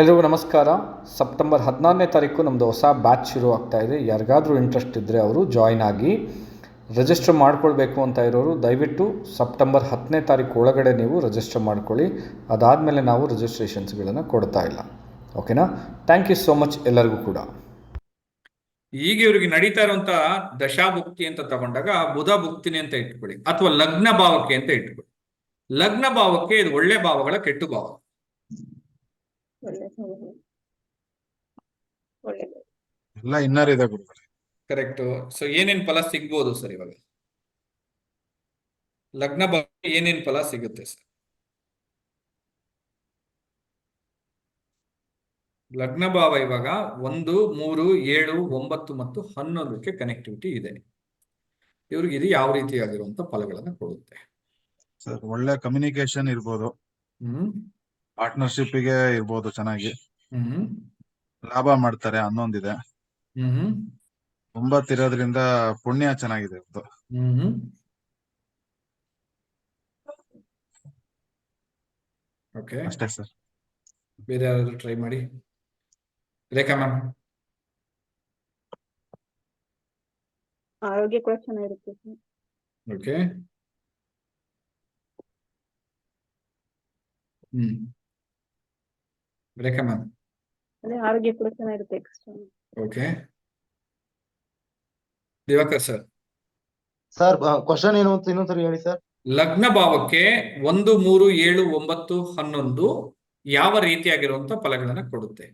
ಎಲ್ರಿಗೂ ನಮಸ್ಕಾರ. ಸೆಪ್ಟೆಂಬರ್ ಹದಿನಾರನೇ ತಾರೀಕು ನಮ್ಮದು ಹೊಸ ಬ್ಯಾಚ್ ಶುರು ಆಗ್ತಾ ಇದೆ. ಯಾರಿಗಾದರೂ ಇಂಟ್ರೆಸ್ಟ್ ಇದ್ದರೆ ಅವರು ಜಾಯ್ನ್ ಆಗಿ ರಿಜಿಸ್ಟರ್ ಮಾಡ್ಕೊಳ್ಬೇಕು ಅಂತ ಇರೋರು, ದಯವಿಟ್ಟು ಸೆಪ್ಟೆಂಬರ್ ಹತ್ತನೇ ತಾರೀಕು ಒಳಗಡೆ ನೀವು ರಿಜಿಸ್ಟರ್ ಮಾಡ್ಕೊಳ್ಳಿ. ಅದಾದಮೇಲೆ ನಾವು ರಿಜಿಸ್ಟ್ರೇಷನ್ಸ್ಗಳನ್ನು ಕೊಡ್ತಾ ಇಲ್ಲ. ಓಕೆನಾ? ಥ್ಯಾಂಕ್ ಯು ಸೋ ಮಚ್ ಎಲ್ಲರಿಗೂ ಕೂಡ. ಈಗ ಇವರಿಗೆ ನಡೀತಾ ಇರುವಂತ ದಶಾಭುಕ್ತಿ ಅಂತ ತಗೊಂಡಾಗ ಬುಧ ಭುಕ್ತಿನಿ ಅಂತ ಇಟ್ಕೊಳ್ಳಿ. ಅಥವಾ ಲಗ್ನ ಭಾವಕ್ಕೆ ಅಂತ ಇಟ್ಕೊಳ್ಳಿ. ಲಗ್ನ ಭಾವಕ್ಕೆ ಇದು ಒಳ್ಳೆ ಭಾವಗಳ ಕೆಟ್ಟು ಭಾವ. ಎಲ್ಲ ಇನ್ನರ್ ಇದೆ ಗುರುಗಳೇ ಕರೆಕ್ಟ್ ಸೊ ಏನೇನ್ ಫಲ ಸಿಗ್ಬೋದು ಸರ್ ಇವಾಗ? ಲಗ್ನ ಏನೇನ್ ಫಲ ಸಿಗುತ್ತೆ ಸರ್ ಲಗ್ನ ಭಾವ ಇವಾಗ ಒಂದು ಮೂರು ಏಳು ಒಂಬತ್ತು ಮತ್ತು ಹನ್ನೊಂದಕ್ಕೆ ಕನೆಕ್ಟಿವಿಟಿ ಇದೆ. ಇವ್ರಿಗೆ ಇದು ಯಾವ ರೀತಿಯಾಗಿರುವಂತ ಫಲಗಳನ್ನ ಕೊಡುತ್ತೆ. ಸರ್ ಒಳ್ಳೆ ಕಮ್ಯುನಿಕೇಶನ್ ಇರ್ಬೋದು. ಹ್ಮ್. ಪಾರ್ಟ್ನರ್ಶಿಪ್ಗೆ ಇರ್ಬೋದು ಚೆನ್ನಾಗಿ. ಹ್ಮ್. ಲಾಭ ಮಾಡ್ತಾರೆ ಅನ್ನೊಂದಿದೆ. ಹ್ಮ್. ಒಂಬತ್ತು ಇರೋದ್ರಿಂದ ಪುಣ್ಯ ಚೆನ್ನಾಗಿದೆ ಅದು ಹ್ಮ್. ಓಕೆ. ಅಷ್ಟೇ ಸರ್. ಬೇರೆ ಯಾರಾದ್ರೂ ಟ್ರೈ ಮಾಡಿ? ರೇಖಾ ಮ್ಯಾಮ್. ಆರೋಗ್ಯ ಕೂಡ ಚೆನ್ನಾಗಿರುತ್ತೆ ಓಕೆ. ಹ್ಮ್. ರೇಖಾ ಮ್ಯಾಮ್. ಅದೇ ಆರೋಗ್ಯ ಕೂಡ ಚೆನ್ನಾಗಿರುತ್ತೆ extra okay. Diwakar sir. Sir question ಏನು ಅಂತ ಇನ್ನೊಂದ್ಸರಿ ಹೇಳಿ ಸರ್. ಲಗ್ನ ಭಾವಕ್ಕೆ ಒಂದು ಮೂರು ಏಳು ಒಂಬತ್ತು ಹನ್ನೊಂದು ಯಾವ ರೀತಿಯಾಗಿರುವಂತ ಫಲಗಳನ್ನ ಕೊಡುತ್ತೆ?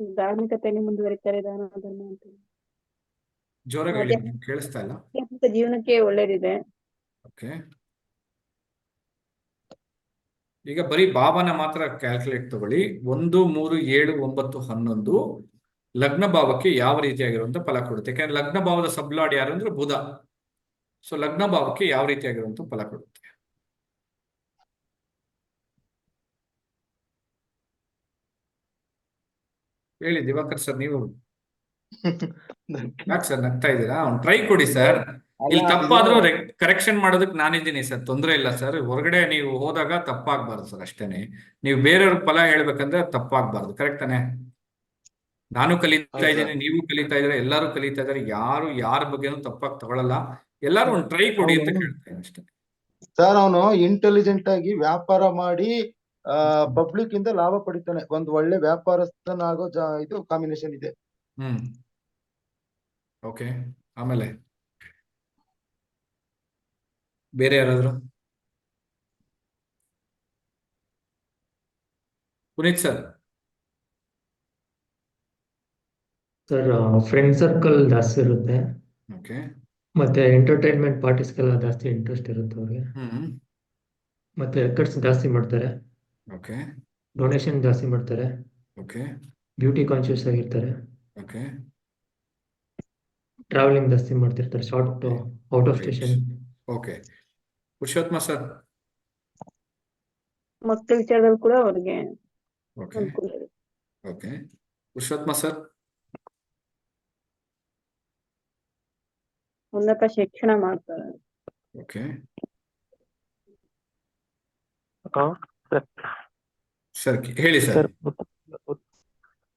ಧಾರ್ಮಿಕತೆಯಲ್ಲಿ ಮುಂದುವರಿತಾರೆ ದಾನ ಧರ್ಮ ಅಂತ. ಜೋರಾಗಿ ಹೇಳಿ ಕೇಳಿಸ್ತಾ ಇಲ್ಲ. ಜೀವನಕ್ಕೆ ಒಳ್ಳೇದಿದೆ. ಓಕೆ. ಈಗ ಬರೀ ಭಾವನ ಮಾತ್ರ ಕ್ಯಾಲ್ಕುಲೇಟ್ ತಗೊಳ್ಳಿ. ಒಂದು ಮೂರು ಏಳು ಒಂಬತ್ತು ಹನ್ನೊಂದು ಲಗ್ನ ಭಾವಕ್ಕೆ ಯಾವ ರೀತಿಯಾಗಿರುವಂತ ಫಲ ಕೊಡುತ್ತೆ? ಯಾಕಂದ್ರೆ ಲಗ್ನ ಭಾವದ ಸಬ್ಲಾಡ್ ಯಾರು ಅಂದ್ರೆ ಬುಧ. ಸೊ ಲಗ್ನ ಭಾವಕ್ಕೆ ಯಾವ ರೀತಿಯಾಗಿರುವಂತ ಫಲ ಕೊಡುತ್ತೆ? ಹೇಳಿ ದಿವಾಕರ್ ಸರ್ ನೀವು. ಯಾಕೆ ಸರ್ ನಗ್ತಾ ಇದ್ದೀರಾ? ಅವ್ನು ಟ್ರೈ ಕೊಡಿ ಸರ್. ಇಲ್ಲಿ ತಪ್ಪಾದ್ರೂ ಕರೆಕ್ಷನ್ ಮಾಡೋದಕ್ಕೆ ನಾನಿದ್ದೀನಿ ಸರ್. ತೊಂದರೆ ಇಲ್ಲ ಸರ್. ಹೊರಗಡೆ ನೀವು ಹೋದಾಗ ತಪ್ಪಾಗ್ಬಾರ್ದು ಸರ್ ಅಷ್ಟೇನೆ. ನೀವು ಬೇರೆಯವ್ರ ಫಲ ಹೇಳ್ಬೇಕಂದ್ರೆ ತಪ್ಪಾಗ್ಬಾರ್ದು. ಕರೆಕ್ಟ್ ತಾನೆ? ನಾನು ಕಲಿತಾ ಇದ್ದೀನಿ ನೀವು ಕಲಿತಾ ಇದ್ರೆ ಎಲ್ಲರೂ ಕಲಿತಾ ಇದಾರೆ ಯಾರು ಯಾರ ಬಗ್ಗೆನೂ ತಪ್ಪಾಗಿ ತಗೊಳಲ್ಲ. ಎಲ್ಲರೂ ಒಂದು ಟ್ರೈ ಕೊಡಿ ಅಂತ ಹೇಳ್ತೀನಿ ಅಷ್ಟೇ. ಸರ್ ಅವನು ಇಂಟೆಲಿಜೆಂಟ್ ಆಗಿ ವ್ಯಾಪಾರ ಮಾಡಿ ಪಬ್ಲಿಕ್ ಇಂದ ಲಾಭ ಪಡಿತಾನೆ. ಒಂದು ಒಳ್ಳೆ ವ್ಯಾಪಾರಸ್ಥನಾಗೋ ಇದು ಕಾಂಬಿನೇಷನ್ ಇದೆ. ಹ್ಮ್. ಓಕೆ ಆಮೇಲೆ? ಬೇರೆ ಯಾರಾದ್ರು? Puneeth sir. Sir friend circle ಜಾಸ್ತಿ ಇರುತ್ತೆ. ಓಕೆ. ಮತ್ತೆ ಎಂಟರ್ಟೈನ್ಮೆಂಟ್ ಪಾರ್ಟೀಸ್ಗೆಲ್ಲ ಜಾಸ್ತಿ ಇಂಟ್ರೆಸ್ಟ್ ಇರುತ್ತೆ ಅವ್ರಿಗೆ. ಹ್ಮ್. ಮತ್ತೆ ರೆಕಾರ್ಡ್ಸ್ ಜಾಸ್ತಿ ಮಾಡ್ತಾರೆ. ಓಕೆ. ಡೊನೇಷನ್ ಜಾಸ್ತಿ ಮಾಡ್ತಾರೆ. ಓಕೆ. ಬ್ಯೂಟಿ ಕಾನ್ಶಿಯಸ್ ಆಗಿರ್ತಾರೆ. ಓಕೆ. ಟ್ರಾವೆಲಿಂಗ್ ಜಾಸ್ತಿ ಮಾಡ್ತಿರ್ತಾರೆ short out of station okay Purushottama sir ಮಕ್ಕಳ ವಿಚಾರದಲ್ಲಿ ಕೂಡ ಅವ್ರಿಗೆ ಓಕೆ ಅನುಕೂಲ ಇದೆ ಓಕೆ ಪುರುಷೋತ್ತಮ ಸರ್ ಉನ್ನತ ಶಿಕ್ಷಣ ಮಾಡ್ತಾರೆ ಓಕೆ ಸರ್ ಹೇಳಿ ಸರ್ ಸರ್ ಉತ್- ಉತ್-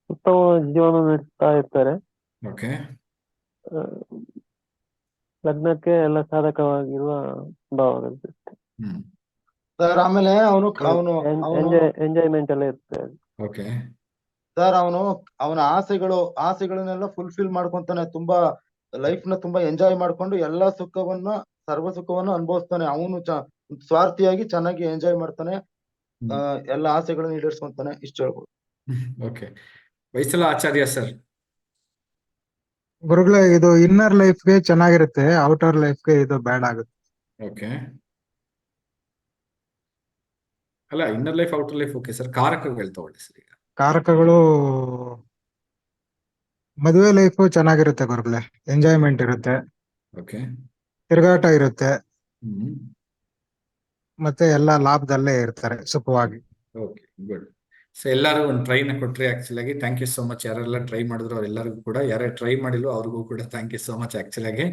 ಉತ್ತಮ ಜೀವನ ನಡೆಸ್ತಾ ಇರ್ತಾರೆ ಓಕೆ ಆ, ಲಗ್ನಕ್ಕೆ ಎಲ್ಲ ಸಾಧಕವಾಗಿರುವ ಭಾವಗಳಿರುತ್ತೆ ಸರ್ ಆಮೇಲೆ ಅವನು ಅವನು ಅವನು ಎಂಜಾಯ್ ಎಂಜಾಯ್ಮೆಂಟ್ ಎಲ್ಲ ಇರುತ್ತೆ. ಓಕೆ. ಸರ್ ಅವನು ಅವನ ಆಸೆಗಳು ಆಸೆಗಳನ್ನೆಲ್ಲ ಫುಲ್ಫಿಲ್ ಮಾಡ್ಕೊಂತಾನೆ ತುಂಬಾ ಲೈಫ್ನ ತುಂಬಾ ಎಂಜಾಯ್ ಮಾಡ್ಕೊಂಡು ಎಲ್ಲಾ ಸುಖವನ್ನ ಸರ್ವ ಸುಖವನ್ನು ಅನುಭವಿಸ್ತಾನೆ. ಅವನು ಚ ಸ್ವಾರ್ಥಿಯಾಗಿ ಚೆನ್ನಾಗಿ ಎಂಜಾಯ್ ಮಾಡ್ತಾನೆ. ಎಲ್ಲ ಆಸೆಗಳನ್ನ ಈಡೇರಿಸ್ಕೊಂತಾನೆ. ಇಷ್ಟು ಹೇಳ್ಬೋದು. ಓಕೆ. ವೈಸಲ ಆಚಾರ್ಯ ಸರ್ ಗುರುಗಳೇ ಇದು ಇನ್ನರ್ ಲೈಫ್ಗೆ ಚೆನ್ನಾಗಿರುತ್ತೆ ಔಟರ್ ಲೈಫ್ಗೆ ಇದು ಬ್ಯಾಡ್ ಆಗುತ್ತೆ. ಓಕೆ ಅಲ್ಲ inner life outer life okay sir ಕಾರಕಗಳು ತಗೊಳ್ಳಿ ಸರ್ ಈಗ. ಕಾರಕಗಳು ಮದುವೆ ಲೈಫ್ ಚೆನ್ನಾಗಿರುತ್ತೆ ಗುರುಗಳೇ. ಎಂಜಾಯ್ಮೆಂಟ್ ಇರುತ್ತೆ. ಓಕೆ ತಿರುಗಾಟ ಇರುತ್ತೆ. ಮತ್ತೆ ಎಲ್ಲ ಲಾಭದಲ್ಲೇ ಇರ್ತಾರೆ ಸುಖವಾಗಿ. ಓಕೆ ಗುಡ್ ಸೊ ಎಲ್ಲರೂ ಒಂದು ಟ್ರೈನ ಕೊಟ್ರಿ ಆಕ್ಚುಲ್ ಆಗಿ. ಥ್ಯಾಂಕ್ ಯು ಸೋ ಮಚ್ ಯಾರೆಲ್ಲ ಟ್ರೈ ಮಾಡಿದ್ರು ಅವರೆಲ್ಲರಿಗೂ ಕೂಡ. ಯಾರೇ ಟ್ರೈ ಮಾಡಿಲ್ವೋ ಅವ್ರಿಗೂ ಕೂಡ thank you so much actual ಆಗಿ.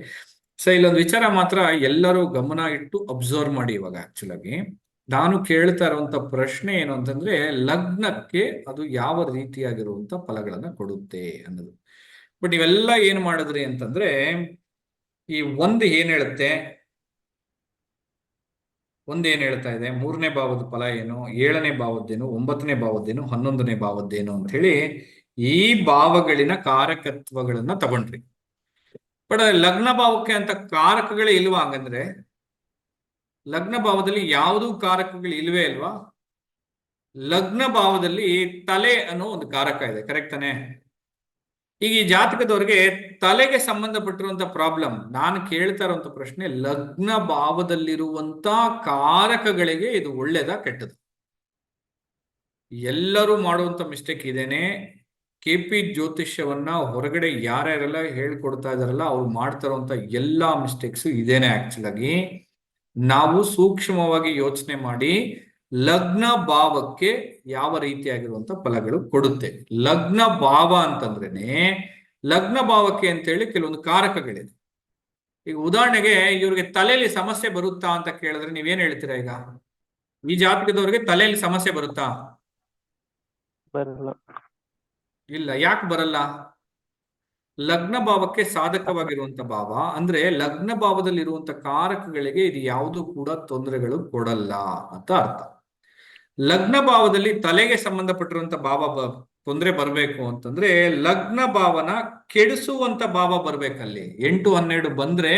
ಸೊ ಇಲ್ಲೊಂದು ವಿಚಾರ ಮಾತ್ರ ಎಲ್ಲರೂ ಗಮನ ಇಟ್ಟು ಅಬ್ಸರ್ವ್ ಮಾಡಿ ಇವಾಗ ಆಕ್ಚುಲ್ ಆಗಿ. ನಾನು ಕೇಳ್ತಾ ಇರುವಂತ ಪ್ರಶ್ನೆ ಏನು ಅಂತಂದ್ರೆ, ಲಗ್ನಕ್ಕೆ ಅದು ಯಾವ ರೀತಿಯಾಗಿರುವಂತ ಫಲಗಳನ್ನ ಕೊಡುತ್ತೆ ಅನ್ನೋದು. ಬಟ್ ಇವೆಲ್ಲ ಏನ್ ಮಾಡಿದ್ರಿ ಅಂತಂದ್ರೆ, ಈ ಒಂದು ಏನ್ ಹೇಳುತ್ತೆ? ಒಂದ್ ಏನ್ ಹೇಳ್ತಾ ಇದೆ? ಮೂರನೇ ಭಾವದ ಫಲ ಏನು? ಏಳನೇ ಭಾವದ್ದೇನು? ಒಂಬತ್ತನೇ ಭಾವದ್ದೇನು? ಹನ್ನೊಂದನೇ ಭಾವದ್ದೇನು ಅಂತ ಹೇಳಿ ಈ ಭಾವಗಳಿನ ಕಾರಕತ್ವಗಳನ್ನ ತಗೊಂಡ್ರಿ. ಬಟ್ ಲಗ್ನ ಭಾವಕ್ಕೆ ಅಂತ ಕಾರಕಗಳೇ ಇಲ್ವಾ ಹಂಗಂದ್ರೆ? ಲಗ್ನ ಭಾವದಲ್ಲಿ ಯಾವುದೂ ಕಾರಕಗಳು ಇಲ್ವೇ ಇಲ್ವಾ ಲಗ್ನ ಭಾವದಲ್ಲಿ ತಲೆ ಅನ್ನೋ ಒಂದು ಕಾರಕ ಇದೆ. ಕರೆಕ್ಟ್ ತಾನೆ? ಈಗ ಈ ಜಾತಕದವ್ರಿಗೆ ತಲೆಗೆ ಸಂಬಂಧಪಟ್ಟಿರುವಂತ ಪ್ರಾಬ್ಲಮ್ ನಾನು ಕೇಳ್ತಾ ಇರುವಂತ ಪ್ರಶ್ನೆ ಲಗ್ನ ಭಾವದಲ್ಲಿರುವಂತ ಕಾರಕಗಳಿಗೆ ಇದು ಒಳ್ಳೇದ ಕೆಟ್ಟದು? ಎಲ್ಲರೂ ಮಾಡುವಂತ ಮಿಸ್ಟೇಕ್ ಇದೇನೆ. ಕೆ ಪಿ ಜ್ಯೋತಿಷ್ಯವನ್ನ ಹೊರಗಡೆ ಯಾರ್ಯಾರೆಲ್ಲ ಹೇಳ್ಕೊಡ್ತಾ ಇದಾರಲ್ಲ, ಅವ್ರು ಮಾಡ್ತಾ ಇರುವಂತ ಎಲ್ಲಾ ಮಿಸ್ಟೇಕ್ಸ್ ಇದೇನೆ ಆಕ್ಚುಲ್ ಆಗಿ. ನಾವು ಸೂಕ್ಷ್ಮವಾಗಿ ಯೋಚನೆ ಮಾಡಿ ಲಗ್ನ ಭಾವಕ್ಕೆ ಯಾವ ರೀತಿಯಾಗಿರುವಂತ ಫಲಗಳು ಕೊಡುತ್ತೆ. ಲಗ್ನ ಭಾವ ಅಂತಂದ್ರೇನೆ ಲಗ್ನ ಭಾವಕ್ಕೆ ಅಂತ ಹೇಳಿ ಕೆಲವೊಂದು ಕಾರಕಗಳಿದೆ. ಈಗ ಉದಾಹರಣೆಗೆ ಇವ್ರಿಗೆ ತಲೆಯಲ್ಲಿ ಸಮಸ್ಯೆ ಬರುತ್ತಾ ಅಂತ ಕೇಳಿದ್ರೆ ನೀವೇನ್ ಹೇಳ್ತೀರಾ ಈಗ? ಈ ಜಾತಕದವ್ರಿಗೆ ತಲೆಯಲ್ಲಿ ಸಮಸ್ಯೆ ಬರುತ್ತಾ? ಬರಲ್ಲ. ಇಲ್ಲ ಯಾಕೆ ಬರಲ್ಲ? ಲಗ್ನ ಭಾವಕ್ಕೆ ಸಾಧಕವಾಗಿರುವಂತ ಭಾವ ಅಂದ್ರೆ ಲಗ್ನ ಭಾವದಲ್ಲಿ ಇರುವಂತ ಕಾರಕಗಳಿಗೆ ಇದು ಯಾವುದು ಕೂಡ ತೊಂದರೆಗಳು ಕೊಡಲ್ಲ ಅಂತ ಅರ್ಥ. ಲಗ್ನ ಭಾವದಲ್ಲಿ ತಲೆಗೆ ಸಂಬಂಧಪಟ್ಟಿರುವಂತ ಭಾವ ತೊಂದರೆ ಬರಬೇಕು ಅಂತಂದ್ರೆ ಲಗ್ನ ಭಾವನ ಕೆಡಿಸುವಂತ ಭಾವ ಬರ್ಬೇಕಲ್ಲಿ. ಎಂಟು ಹನ್ನೆರಡು ಬಂದ್ರೆ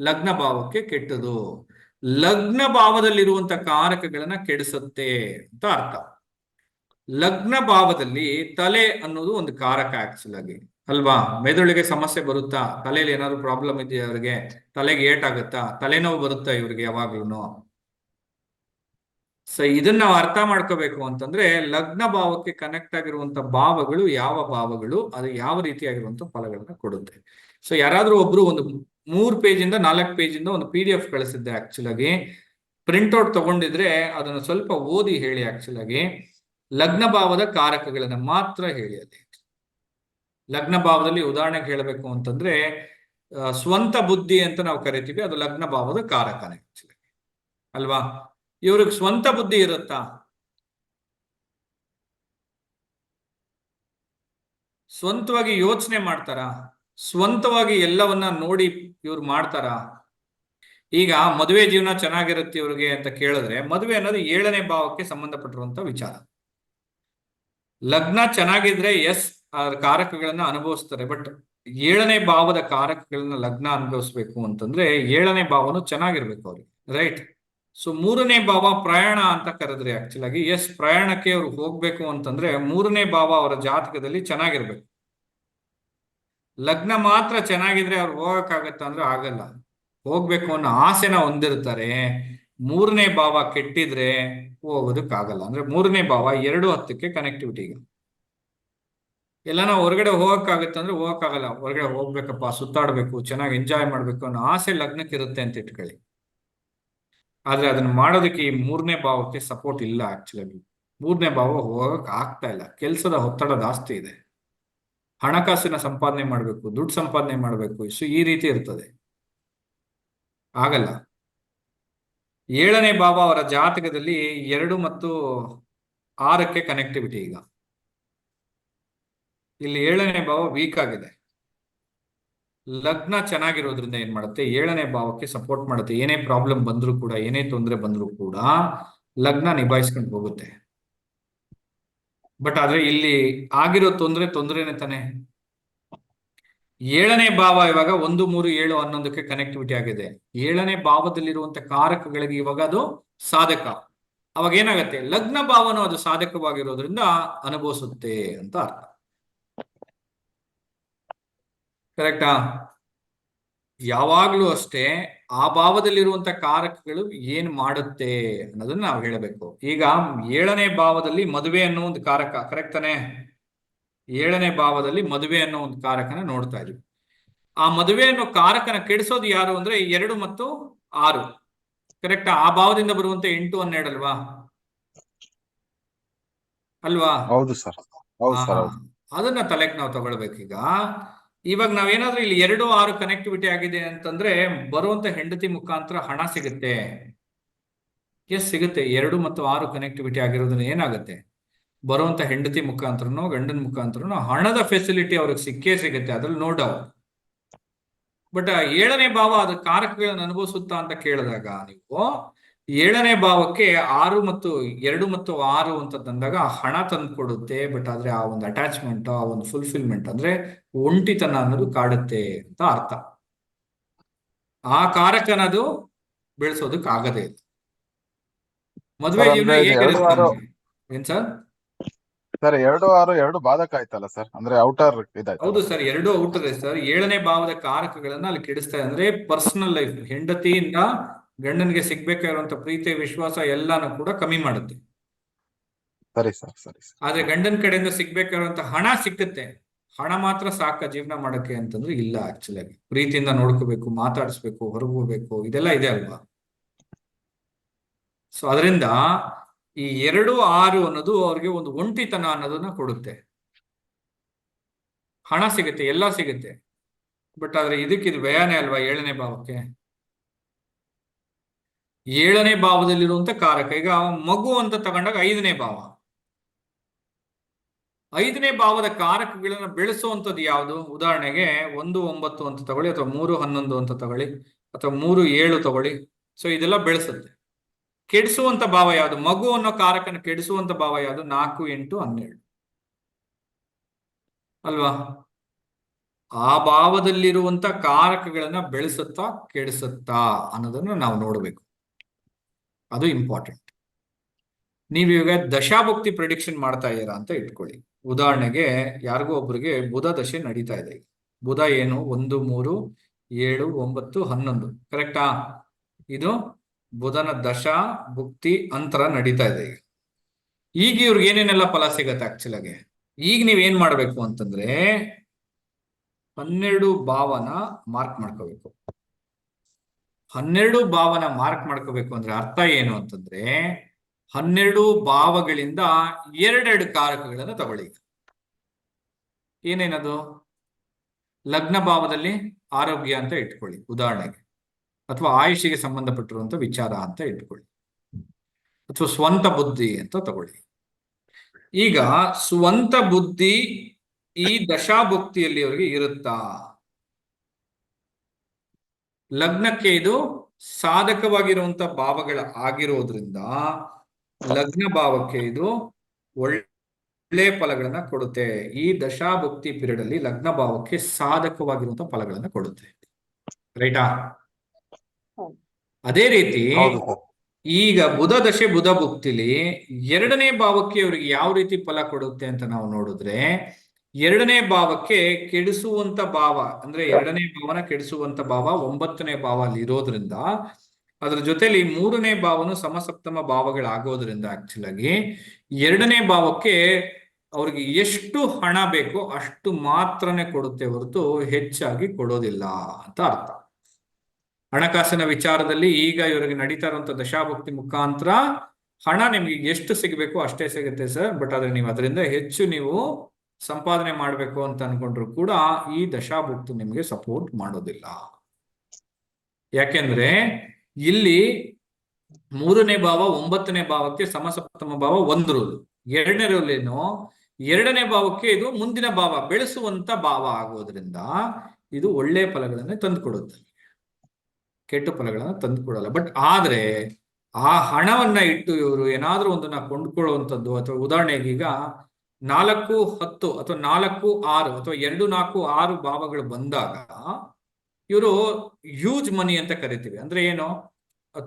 ಲಗ್ನ ಭಾವಕ್ಕೆ ಕೆಟ್ಟದು. ಲಗ್ನ ಭಾವದಲ್ಲಿರುವಂತ ಕಾರಕಗಳನ್ನ ಕೆಡಿಸುತ್ತೆ ಅಂತ ಅರ್ಥ. ಲಗ್ನ ಭಾವದಲ್ಲಿ ತಲೆ ಅನ್ನೋದು ಒಂದು ಕಾರಕ ಆಕ್ಚುಲ್ ಆಗಿ. ಅಲ್ವಾ? ಮೆದುಳಿಗೆ ಸಮಸ್ಯೆ ಬರುತ್ತಾ? ತಲೆಯಲ್ಲಿ ಏನಾದ್ರು ಪ್ರಾಬ್ಲಮ್ ಇದೆಯಾ ಅವ್ರಿಗೆ? ತಲೆಗೆ ಏಟ್ ಆಗುತ್ತಾ ತಲೆನೋವು ಬರುತ್ತಾ ಇವ್ರಿಗೆ ಯಾವಾಗ್ಲೂ ಸೊ ಇದನ್ನ ನಾವು ಅರ್ಥ ಮಾಡ್ಕೋಬೇಕು ಅಂತಂದ್ರೆ ಲಗ್ನ ಭಾವಕ್ಕೆ ಕನೆಕ್ಟ್ ಆಗಿರುವಂತ ಭಾವಗಳು ಯಾವ ಭಾವಗಳು, ಅದು ಯಾವ ರೀತಿಯಾಗಿರುವಂತ ಫಲಗಳನ್ನ ಕೊಡುತ್ತೆ. ಸೊ ಯಾರಾದ್ರೂ ಒಬ್ರು ಒಂದು ಮೂರ್ ಪೇಜ್ ನಾಲ್ಕು ಪೇಜ್ ಒಂದು ಪಿ ಡಿ ಎಫ್ ಕಳಿಸಿದ್ದೆ ಆಕ್ಚುಲ್ ಆಗಿ. ಪ್ರಿಂಟ್ಔಟ್ ತಗೊಂಡಿದ್ರೆ ಅದನ್ನ ಸ್ವಲ್ಪ ಓದಿ ಹೇಳಿ ಆಕ್ಚುಲ್ ಆಗಿ. ಲಗ್ನ ಭಾವದ ಕಾರಕಗಳನ್ನ ಮಾತ್ರ ಹೇಳಿ ಅಲ್ಲಿ. ಲಗ್ನ ಭಾವದಲ್ಲಿ ಉದಾಹರಣೆಗೆ ಹೇಳಬೇಕು ಅಂತಂದ್ರೆ ಸ್ವಂತ ಬುದ್ಧಿ ಅಂತ ನಾವು ಕರಿತೀವಿ, ಅದು ಲಗ್ನ ಭಾವದ ಕಾರಕನೇ ಆಕ್ಚುಲಿ ಅಲ್ವಾ? ಇವ್ರಿಗೆ ಸ್ವಂತ ಬುದ್ಧಿ ಇರುತ್ತಾ? ಸ್ವಂತವಾಗಿ ಯೋಚನೆ ಮಾಡ್ತಾರಾ? ಸ್ವಂತವಾಗಿ ಎಲ್ಲವನ್ನ ನೋಡಿ ಇವ್ರು ಮಾಡ್ತಾರಾ? ಈಗ ಮದುವೆ ಜೀವನ ಚೆನ್ನಾಗಿರುತ್ತೆ ಇವ್ರಿಗೆ ಅಂತ ಕೇಳಿದ್ರೆ ಮದುವೆ ಅನ್ನೋದು ಏಳನೇ ಭಾವಕ್ಕೆ ಸಂಬಂಧಪಟ್ಟಿರುವಂತ ವಿಚಾರ. ಲಗ್ನ ಚೆನ್ನಾಗಿದ್ರೆ ಎಸ್ ಕಾರಕಗಳನ್ನ ಅನುಭವಿಸ್ತಾರೆ. ಬಟ್ ಏಳನೇ ಭಾವದ ಕಾರಕಗಳನ್ನ ಲಗ್ನ ಅನುಭವಿಸ್ಬೇಕು ಅಂತಂದ್ರೆ ಏಳನೇ ಭಾವನು ಚೆನ್ನಾಗಿರ್ಬೇಕು ಅವ್ರಿಗೆ ರೈಟ್ ಸೊ ಮೂರನೇ ಭಾವ ಪ್ರಯಾಣ ಅಂತ ಕರೆದ್ರಿ ಆಕ್ಚುಲ್ ಆಗಿ ಎಸ್ ಪ್ರಯಾಣಕ್ಕೆ ಅವ್ರು ಹೋಗ್ಬೇಕು ಅಂತಂದ್ರೆ ಮೂರನೇ ಭಾವ ಅವರ ಜಾತಕದಲ್ಲಿ ಚೆನ್ನಾಗಿರ್ಬೇಕು. ಲಗ್ನ ಮಾತ್ರ ಚೆನ್ನಾಗಿದ್ರೆ ಅವ್ರು ಹೋಗಕ್ಕಾಗತ್ತ ಅಂದ್ರೆ ಆಗಲ್ಲ. ಹೋಗ್ಬೇಕು ಅನ್ನೋ ಆಸೆನ ಹೊಂದಿರ್ತಾರೆ. ಮೂರನೇ ಭಾವ ಕೆಟ್ಟಿದ್ರೆ ಹೋಗೋದಕ್ಕಾಗಲ್ಲ. ಅಂದ್ರೆ ಮೂರನೇ ಭಾವ ಎರಡು ಹತ್ತಕ್ಕೆ ಕನೆಕ್ಟಿವಿಟಿ ಈಗ. ಎಲ್ಲ ನಾವು ಹೊರಗಡೆ ಹೋಗಕ್ಕಾಗತ್ತೆ ಅಂದ್ರೆ ಹೋಗಕ್ಕಾಗಲ್ಲ. ಹೊರಗಡೆ ಹೋಗ್ಬೇಕಪ್ಪ, ಸುತ್ತಾಡ್ಬೇಕು, ಚೆನ್ನಾಗಿ ಎಂಜಾಯ್ ಮಾಡ್ಬೇಕು ಅನ್ನೋ ಆಸೆ ಲಗ್ನಕ್ಕೆ ಇರುತ್ತೆ ಅಂತ ಇಟ್ಕೊಳ್ಳಿ. ಆದ್ರೆ ಅದನ್ನ ಮಾಡೋದಕ್ಕೆ ಈ ಮೂರನೇ ಭಾವಕ್ಕೆ ಸಪೋರ್ಟ್ ಇಲ್ಲ ಆಕ್ಚುಲಿ ಮೂರನೇ ಭಾವ ಹೋಗಕ್ ಆಗ್ತಾ ಇಲ್ಲ. ಕೆಲಸದ ಒತ್ತಡ ಜಾಸ್ತಿ ಇದೆ. ಹಣಕಾಸಿನ ಸಂಪಾದನೆ ಮಾಡ್ಬೇಕು, ದುಡ್ಡು ಸಂಪಾದನೆ ಮಾಡ್ಬೇಕು ಸೊ ಈ ರೀತಿ ಇರ್ತದೆ. ಆಗಲ್ಲ. ಏಳನೇ ಭಾವ ಅವರ ಜಾತಕದಲ್ಲಿ ಎರಡು ಮತ್ತು ಆರಕ್ಕೆ ಕನೆಕ್ಟಿವಿಟಿ ಈಗ. ಇಲ್ಲಿ ಏಳನೇ ಭಾವ ವೀಕ್ ಆಗಿದೆ. ಲಗ್ನ ಚೆನ್ನಾಗಿರೋದ್ರಿಂದ ಏನ್ ಮಾಡುತ್ತೆ? ಏಳನೇ ಭಾವಕ್ಕೆ ಸಪೋರ್ಟ್ ಮಾಡುತ್ತೆ. ಏನೇ ಪ್ರಾಬ್ಲಮ್ ಬಂದ್ರೂ ಕೂಡ, ಏನೇ ತೊಂದರೆ ಬಂದ್ರೂ ಕೂಡ ಲಗ್ನ ನಿಭಾಯಿಸ್ಕೊಂಡು ಹೋಗುತ್ತೆ. ಬಟ್ ಆದ್ರೆ ಇಲ್ಲಿ ಆಗಿರೋ ತೊಂದರೆ ತೊಂದರೆನೆ ತಾನೆ. ಏಳನೇ ಭಾವ ಇವಾಗ ಒಂದು, ಮೂರು, ಏಳು ಹನ್ನೊಂದಕ್ಕೆ ಕನೆಕ್ಟಿವಿಟಿ ಆಗಿದೆ. ಏಳನೇ ಭಾವದಲ್ಲಿರುವಂತ ಕಾರಕಗಳಿಗೆ ಇವಾಗ ಅದು ಸಾಧಕ. ಅವಾಗ ಏನಾಗತ್ತೆ? ಲಗ್ನ ಭಾವನೂ ಅದು ಸಾಧಕವಾಗಿರೋದ್ರಿಂದ ಅನುಭವಿಸುತ್ತೆ ಅಂತ ಅರ್ಥ. ಕರೆಕ್ಟಾ? ಯಾವಾಗ್ಲೂ ಅಷ್ಟೇ ಆ ಭಾವದಲ್ಲಿರುವಂತ ಕಾರಕಗಳು ಏನ್ ಮಾಡುತ್ತೆ ಅನ್ನೋದನ್ನ ನಾವು ಹೇಳಬೇಕು. ಈಗ ಏಳನೇ ಭಾವದಲ್ಲಿ ಮದುವೆ ಅನ್ನೋ ಒಂದು ಕಾರಕ ಕರೆಕ್ಟ್ ತಾನೆ? ಏಳನೇ ಭಾವದಲ್ಲಿ ಮದುವೆ ಅನ್ನೋ ಒಂದು ಕಾರಕನ ನೋಡ್ತಾ ಇದ್ವಿ. ಆ ಮದುವೆ ಅನ್ನೋ ಕಾರಕನ ಕೆಡಿಸೋದು ಯಾರು ಅಂದ್ರೆ ಎರಡು ಮತ್ತು ಆರು. ಕರೆಕ್ಟ್? ಆ ಭಾವದಿಂದ ಬರುವಂತ ಎಂಟು ಹನ್ನೆರಡು ಅಲ್ವಾ? ಅಲ್ವಾ ಹೌದು ಸರ್ ಅದನ್ನ ತಲೆಗೆ ನಾವು ತಗೊಳ್ಬೇಕೀಗ. ಇವಾಗ ನಾವೇನಾದ್ರೂ ಇಲ್ಲಿ ಎರಡು ಆರು ಕನೆಕ್ಟಿವಿಟಿ ಆಗಿದೆ ಅಂತಂದ್ರೆ ಬರುವಂತ ಹೆಂಡತಿ ಮುಖಾಂತರ ಹಣ ಸಿಗುತ್ತೆ. ಎಸ್ ಸಿಗುತ್ತೆ. ಎರಡು ಮತ್ತು ಆರು ಕನೆಕ್ಟಿವಿಟಿ ಆಗಿರೋದ್ರಿಂದ ಏನಾಗುತ್ತೆ? ಬರುವಂತ ಹೆಂಡತಿ ಮುಖಾಂತರನೋ, ಗಂಡನ ಮುಖಾಂತರನೋ ಹಣದ ಫೆಸಿಲಿಟಿ ಅವ್ರಿಗೆ ಸಿಕ್ಕೇ ಸಿಗುತ್ತೆ, ಅದ್ರಲ್ಲಿ ನೋ ಡೌಟ್ ಬಟ್ ಏಳನೇ ಭಾವ ಅದು ಕಾರಕಗಳನ್ನು ಅನುಭವಿಸುತ್ತಾ ಅಂತ ಕೇಳಿದಾಗ ನೀವು ಏಳನೇ ಭಾವಕ್ಕೆ ಆರು ಮತ್ತು ಎರಡು ಮತ್ತು ಆರು ಅಂತ ತಂದಾಗ ಹಣ ತಂದು ಕೊಡುತ್ತೆ ಬಟ್ ಆದ್ರೆ ಆ ಒಂದು ಅಟ್ಯಾಚ್ಮೆಂಟ್ ಆ ಒಂದು ಫುಲ್ಫಿಲ್ಮೆಂಟ್ ಅಂದ್ರೆ ಒಂಟಿತನ ಅನ್ನೋದು ಕಾಡುತ್ತೆ ಅಂತ ಅರ್ಥ. ಆ ಕಾರಕನದು ಬೆಳೆಸೋದಕ್ಕೆ ಆಗದೇ ಮದುವೆ ಏನ್ ಸರ್? ಸರ್ ಎರಡು ಆರು ಎರಡು ಬಾಧಕ ಆಯ್ತಲ್ಲ ಸರ್? ಅಂದ್ರೆ ಔಟರ್ ಇದಾಯ್ತು ಹೌದು ಸರ್. ಎರಡು ಔಟರ್ ಸರ್. ಏಳನೇ ಭಾವದ ಕಾರಕಗಳನ್ನ ಅಲ್ಲಿ ಕೆಡಿಸ್ತಾ ಇದೆ. ಅಂದ್ರೆ ಪರ್ಸನಲ್ ಲೈಫ್ ಹೆಂಡತಿಯಿಂದ ಗಂಡನಿಗೆ ಸಿಗ್ಬೇಕಾಗಿರುವಂತ ಪ್ರೀತಿ ವಿಶ್ವಾಸ ಎಲ್ಲಾನು ಕೂಡ ಕಮ್ಮಿ ಮಾಡುತ್ತೆ. ಸರಿ ಸರ್ ಸರಿ ಆದ್ರೆ ಗಂಡನ ಕಡೆಯಿಂದ ಸಿಗ್ಬೇಕಾಗಿರುವಂತ ಹಣ ಸಿಕ್ಕುತ್ತೆ. ಹಣ ಮಾತ್ರ ಸಾಕ ಜೀವನ ಮಾಡಕ್ಕೆ ಅಂತಂದ್ರೆ ಇಲ್ಲ ಆಕ್ಚುಲಿ ಪ್ರೀತಿಯಿಂದ ನೋಡ್ಕೋಬೇಕು ಮಾತಾಡಿಸ್ಬೇಕು ಹೊರಗೋಗ್ಬೇಕು ಇದೆಲ್ಲ ಇದೆ ಅಲ್ವಾ? ಸೊ ಅದರಿಂದ ಈ ಎರಡು ಆರು ಅನ್ನೋದು ಅವ್ರಿಗೆ ಒಂದು ಒಂಟಿತನ ಅನ್ನೋದನ್ನ ಕೊಡುತ್ತೆ. ಹಣ ಸಿಗುತ್ತೆ ಎಲ್ಲ ಸಿಗುತ್ತೆ. ಬಟ್ ಆದ್ರೆ ಇದಕ್ಕೆ ಇದು ವ್ಯಯನೇ ಅಲ್ವಾ ಏಳನೇ ಭಾವಕ್ಕೆ? ಏಳನೇ ಭಾವದಲ್ಲಿರುವಂತ ಕಾರಕ. ಈಗ ಮಗು ಅಂತ ತಗೊಂಡಾಗ ಐದನೇ ಭಾವ. ಐದನೇ ಭಾವದ ಕಾರಕಗಳನ್ನ ಬೆಳೆಸುವಂಥದ್ದು ಯಾವುದು? ಉದಾಹರಣೆಗೆ ಒಂದು, ಒಂಬತ್ತು ಅಂತ ತಗೊಳ್ಳಿ, ಅಥವಾ ಮೂರು, ಹನ್ನೊಂದು ಅಂತ ತಗೊಳ್ಳಿ, ಅಥವಾ ಮೂರು, ಏಳು ತಗೊಳ್ಳಿ. ಸೊ ಇದೆಲ್ಲ ಬೆಳೆಸುತ್ತೆ. ಕೆಡಿಸುವಂತ ಭಾವ ಯಾವುದು? ಮಗು ಅನ್ನೋ ಕಾರಕನ ಕೆಡಿಸುವಂತ ಭಾವ ಯಾವುದು? ನಾಲ್ಕು, ಎಂಟು, ಹನ್ನೆರಡು. ಅಲ್ವಾ? ಆ ಭಾವದಲ್ಲಿರುವಂತ ಕಾರಕಗಳನ್ನ ಬೆಳೆಸುತ್ತಾ ಕೆಡಿಸುತ್ತಾ ಅನ್ನೋದನ್ನ ನಾವು ನೋಡಬೇಕು. ಅದು ಇಂಪಾರ್ಟೆಂಟ್ ನೀವು ಇವಾಗ ದಶಾಭಕ್ತಿ ಪ್ರಿಡಿಕ್ಷನ್ ಮಾಡ್ತಾ ಇದ್ದೀರಾ ಅಂತ ಇಟ್ಕೊಳ್ಳಿ. ಉದಾಹರಣೆಗೆ ಯಾರಿಗೋ ಒಬ್ರಿಗೆ ಬುಧ ದಶೆ ನಡೀತಾ ಇದೆ. ಬುಧ ಏನು? ಒಂದು, ಮೂರು, ಏಳು, ಒಂಬತ್ತು, ಹನ್ನೊಂದು. ಕರೆಕ್ಟಾ ಇದು ಬುಧನ ದಶಾ ಭುಕ್ತಿ ಅಂತರ ನಡೀತಾ ಇದೆ ಈಗ. ಇವ್ರಿಗೆ ಏನೇನೆಲ್ಲ ಫಲ ಸಿಗತ್ತೆ ಆಕ್ಚುಲ್ ಆಗಿ? ಈಗ ನೀವ್ ಏನ್ ಮಾಡ್ಬೇಕು ಅಂತಂದ್ರೆ ಹನ್ನೆರಡು ಭಾವನ ಮಾರ್ಕ್ ಮಾಡ್ಕೋಬೇಕು. ಹನ್ನೆರಡು ಭಾವನ ಮಾರ್ಕ್ ಮಾಡ್ಕೋಬೇಕು ಅಂದ್ರೆ ಅರ್ಥ ಏನು ಅಂತಂದ್ರೆ ಹನ್ನೆರಡು ಭಾವಗಳಿಂದ ಎರಡೆರಡು ಕಾರಕಗಳನ್ನು ತಗೊಳ್ಳಿ. ಏನೇನದು? ಲಗ್ನ ಭಾವದಲ್ಲಿ ಆರೋಗ್ಯ ಅಂತ ಇಟ್ಕೊಳ್ಳಿ, ಉದಾಹರಣೆಗೆ. ಅಥವಾ ಆಯುಷಿಗೆ ಸಂಬಂಧಪಟ್ಟಿರುವಂತ ವಿಚಾರ ಅಂತ ಇಟ್ಕೊಳ್ಳಿ. ಅಥವಾ ಸ್ವಂತ ಬುದ್ಧಿ ಅಂತ ತಗೊಳ್ಳಿ. ಈಗ ಸ್ವಂತ ಬುದ್ಧಿ ಈ ದಶಾಭುಕ್ತಿಯಲ್ಲಿ ಅವರಿಗೆ ಇರುತ್ತಾ? ಲಗ್ನಕ್ಕೆ ಇದು ಸಾಧಕವಾಗಿರುವಂತ ಭಾವಗಳ ಆಗಿರೋದ್ರಿಂದ ಲಗ್ನ ಭಾವಕ್ಕೆ ಇದು ಒಳ್ಳೆ ಫಲಗಳನ್ನ ಕೊಡುತ್ತೆ. ಈ ದಶಾಭಕ್ತಿ ಪೀರಿಯಡ್ ಅಲ್ಲಿ ಲಗ್ನ ಭಾವಕ್ಕೆ ಸಾಧಕವಾಗಿರುವಂತ ಫಲಗಳನ್ನ ಕೊಡುತ್ತೆ. ರೈಟಾ? ಅದೇ ರೀತಿ ಈಗ ಬುಧ ದಶೆ ಬುಧ ಭುಕ್ತಿಲಿ ಎರಡನೇ ಭಾವಕ್ಕೆ ಅವರಿಗೆ ಯಾವ ರೀತಿ ಫಲ ಕೊಡುತ್ತೆ ಅಂತ ನಾವು ನೋಡಿದ್ರೆ ಎರಡನೇ ಭಾವಕ್ಕೆ ಕೆಡಿಸುವಂತ ಭಾವ, ಅಂದ್ರೆ ಎರಡನೇ ಭಾವನ ಕೆಡಿಸುವಂತ ಭಾವ ಒಂಬತ್ತನೇ ಭಾವ ಅಲ್ಲಿ ಇರೋದ್ರಿಂದ, ಅದ್ರ ಜೊತೆಲಿ ಮೂರನೇ ಭಾವನು ಸಮಸಪ್ತಮ ಭಾವಗಳಾಗೋದ್ರಿಂದ ಆಕ್ಚುಲ್ ಆಗಿ, ಎರಡನೇ ಭಾವಕ್ಕೆ ಅವ್ರಿಗೆ ಎಷ್ಟು ಹಣ ಬೇಕೋ ಅಷ್ಟು ಮಾತ್ರನೇ ಕೊಡುತ್ತೆ ಹೊರತು ಹೆಚ್ಚಾಗಿ ಕೊಡೋದಿಲ್ಲ ಅಂತ ಅರ್ಥ. ಹಣಕಾಸಿನ ವಿಚಾರದಲ್ಲಿ ಈಗ ಇವರಿಗೆ ನಡೀತಾ ಇರುವಂತ ದಶಾಭಕ್ತಿ ಮುಖಾಂತರ ಹಣ ನಿಮ್ಗೆ ಎಷ್ಟು ಸಿಗಬೇಕು ಅಷ್ಟೇ ಸಿಗುತ್ತೆ ಸರ್, ಬಟ್ ಆದ್ರೆ ನೀವು ಅದರಿಂದ ಹೆಚ್ಚು ನೀವು ಸಂಪಾದನೆ ಮಾಡಬೇಕು ಅಂತ ಅನ್ಕೊಂಡ್ರು ಕೂಡ ಈ ದಶಾಭುಕ್ತ ನಿಮಗೆ ಸಪೋರ್ಟ್ ಮಾಡೋದಿಲ್ಲ. ಯಾಕೆಂದ್ರೆ ಇಲ್ಲಿ ಮೂರನೇ ಭಾವ ಒಂಬತ್ತನೇ ಭಾವಕ್ಕೆ ಸಮಸಪ್ತಮ ಭಾವ ಒಂದು ಎರಡನೇ ಎರಡನೇ ಭಾವಕ್ಕೆ ಇದು ಮುಂದಿನ ಭಾವ, ಬೆಳೆಸುವಂತ ಭಾವ ಆಗೋದ್ರಿಂದ ಇದು ಒಳ್ಳೆ ಫಲಗಳನ್ನೇ ತಂದುಕೊಡುತ್ತೆ. ಕೆಟ್ಟ ಫಲಗಳನ್ನ ತಂದುಕೊಡಲ್ಲ. ಬಟ್ ಆದ್ರೆ ಆ ಹಣವನ್ನ ಇಟ್ಟು ಇವರು ಏನಾದ್ರೂ ಒಂದನ್ನ ಕೊಂಡ್ಕೊಳ್ಳುವಂಥದ್ದು ಅಥವಾ ಉದಾಹರಣೆಗೆ ಈಗ ನಾಲ್ಕು ಹತ್ತು ಅಥವಾ ನಾಲ್ಕು ಆರು ಅಥವಾ ಎರಡು ನಾಲ್ಕು ಆರು ಭಾವಗಳು ಬಂದಾಗ ಇವರು ಹ್ಯೂಜ್ ಮನಿ ಅಂತ ಕರಿತೀವಿ. ಅಂದ್ರೆ ಏನು?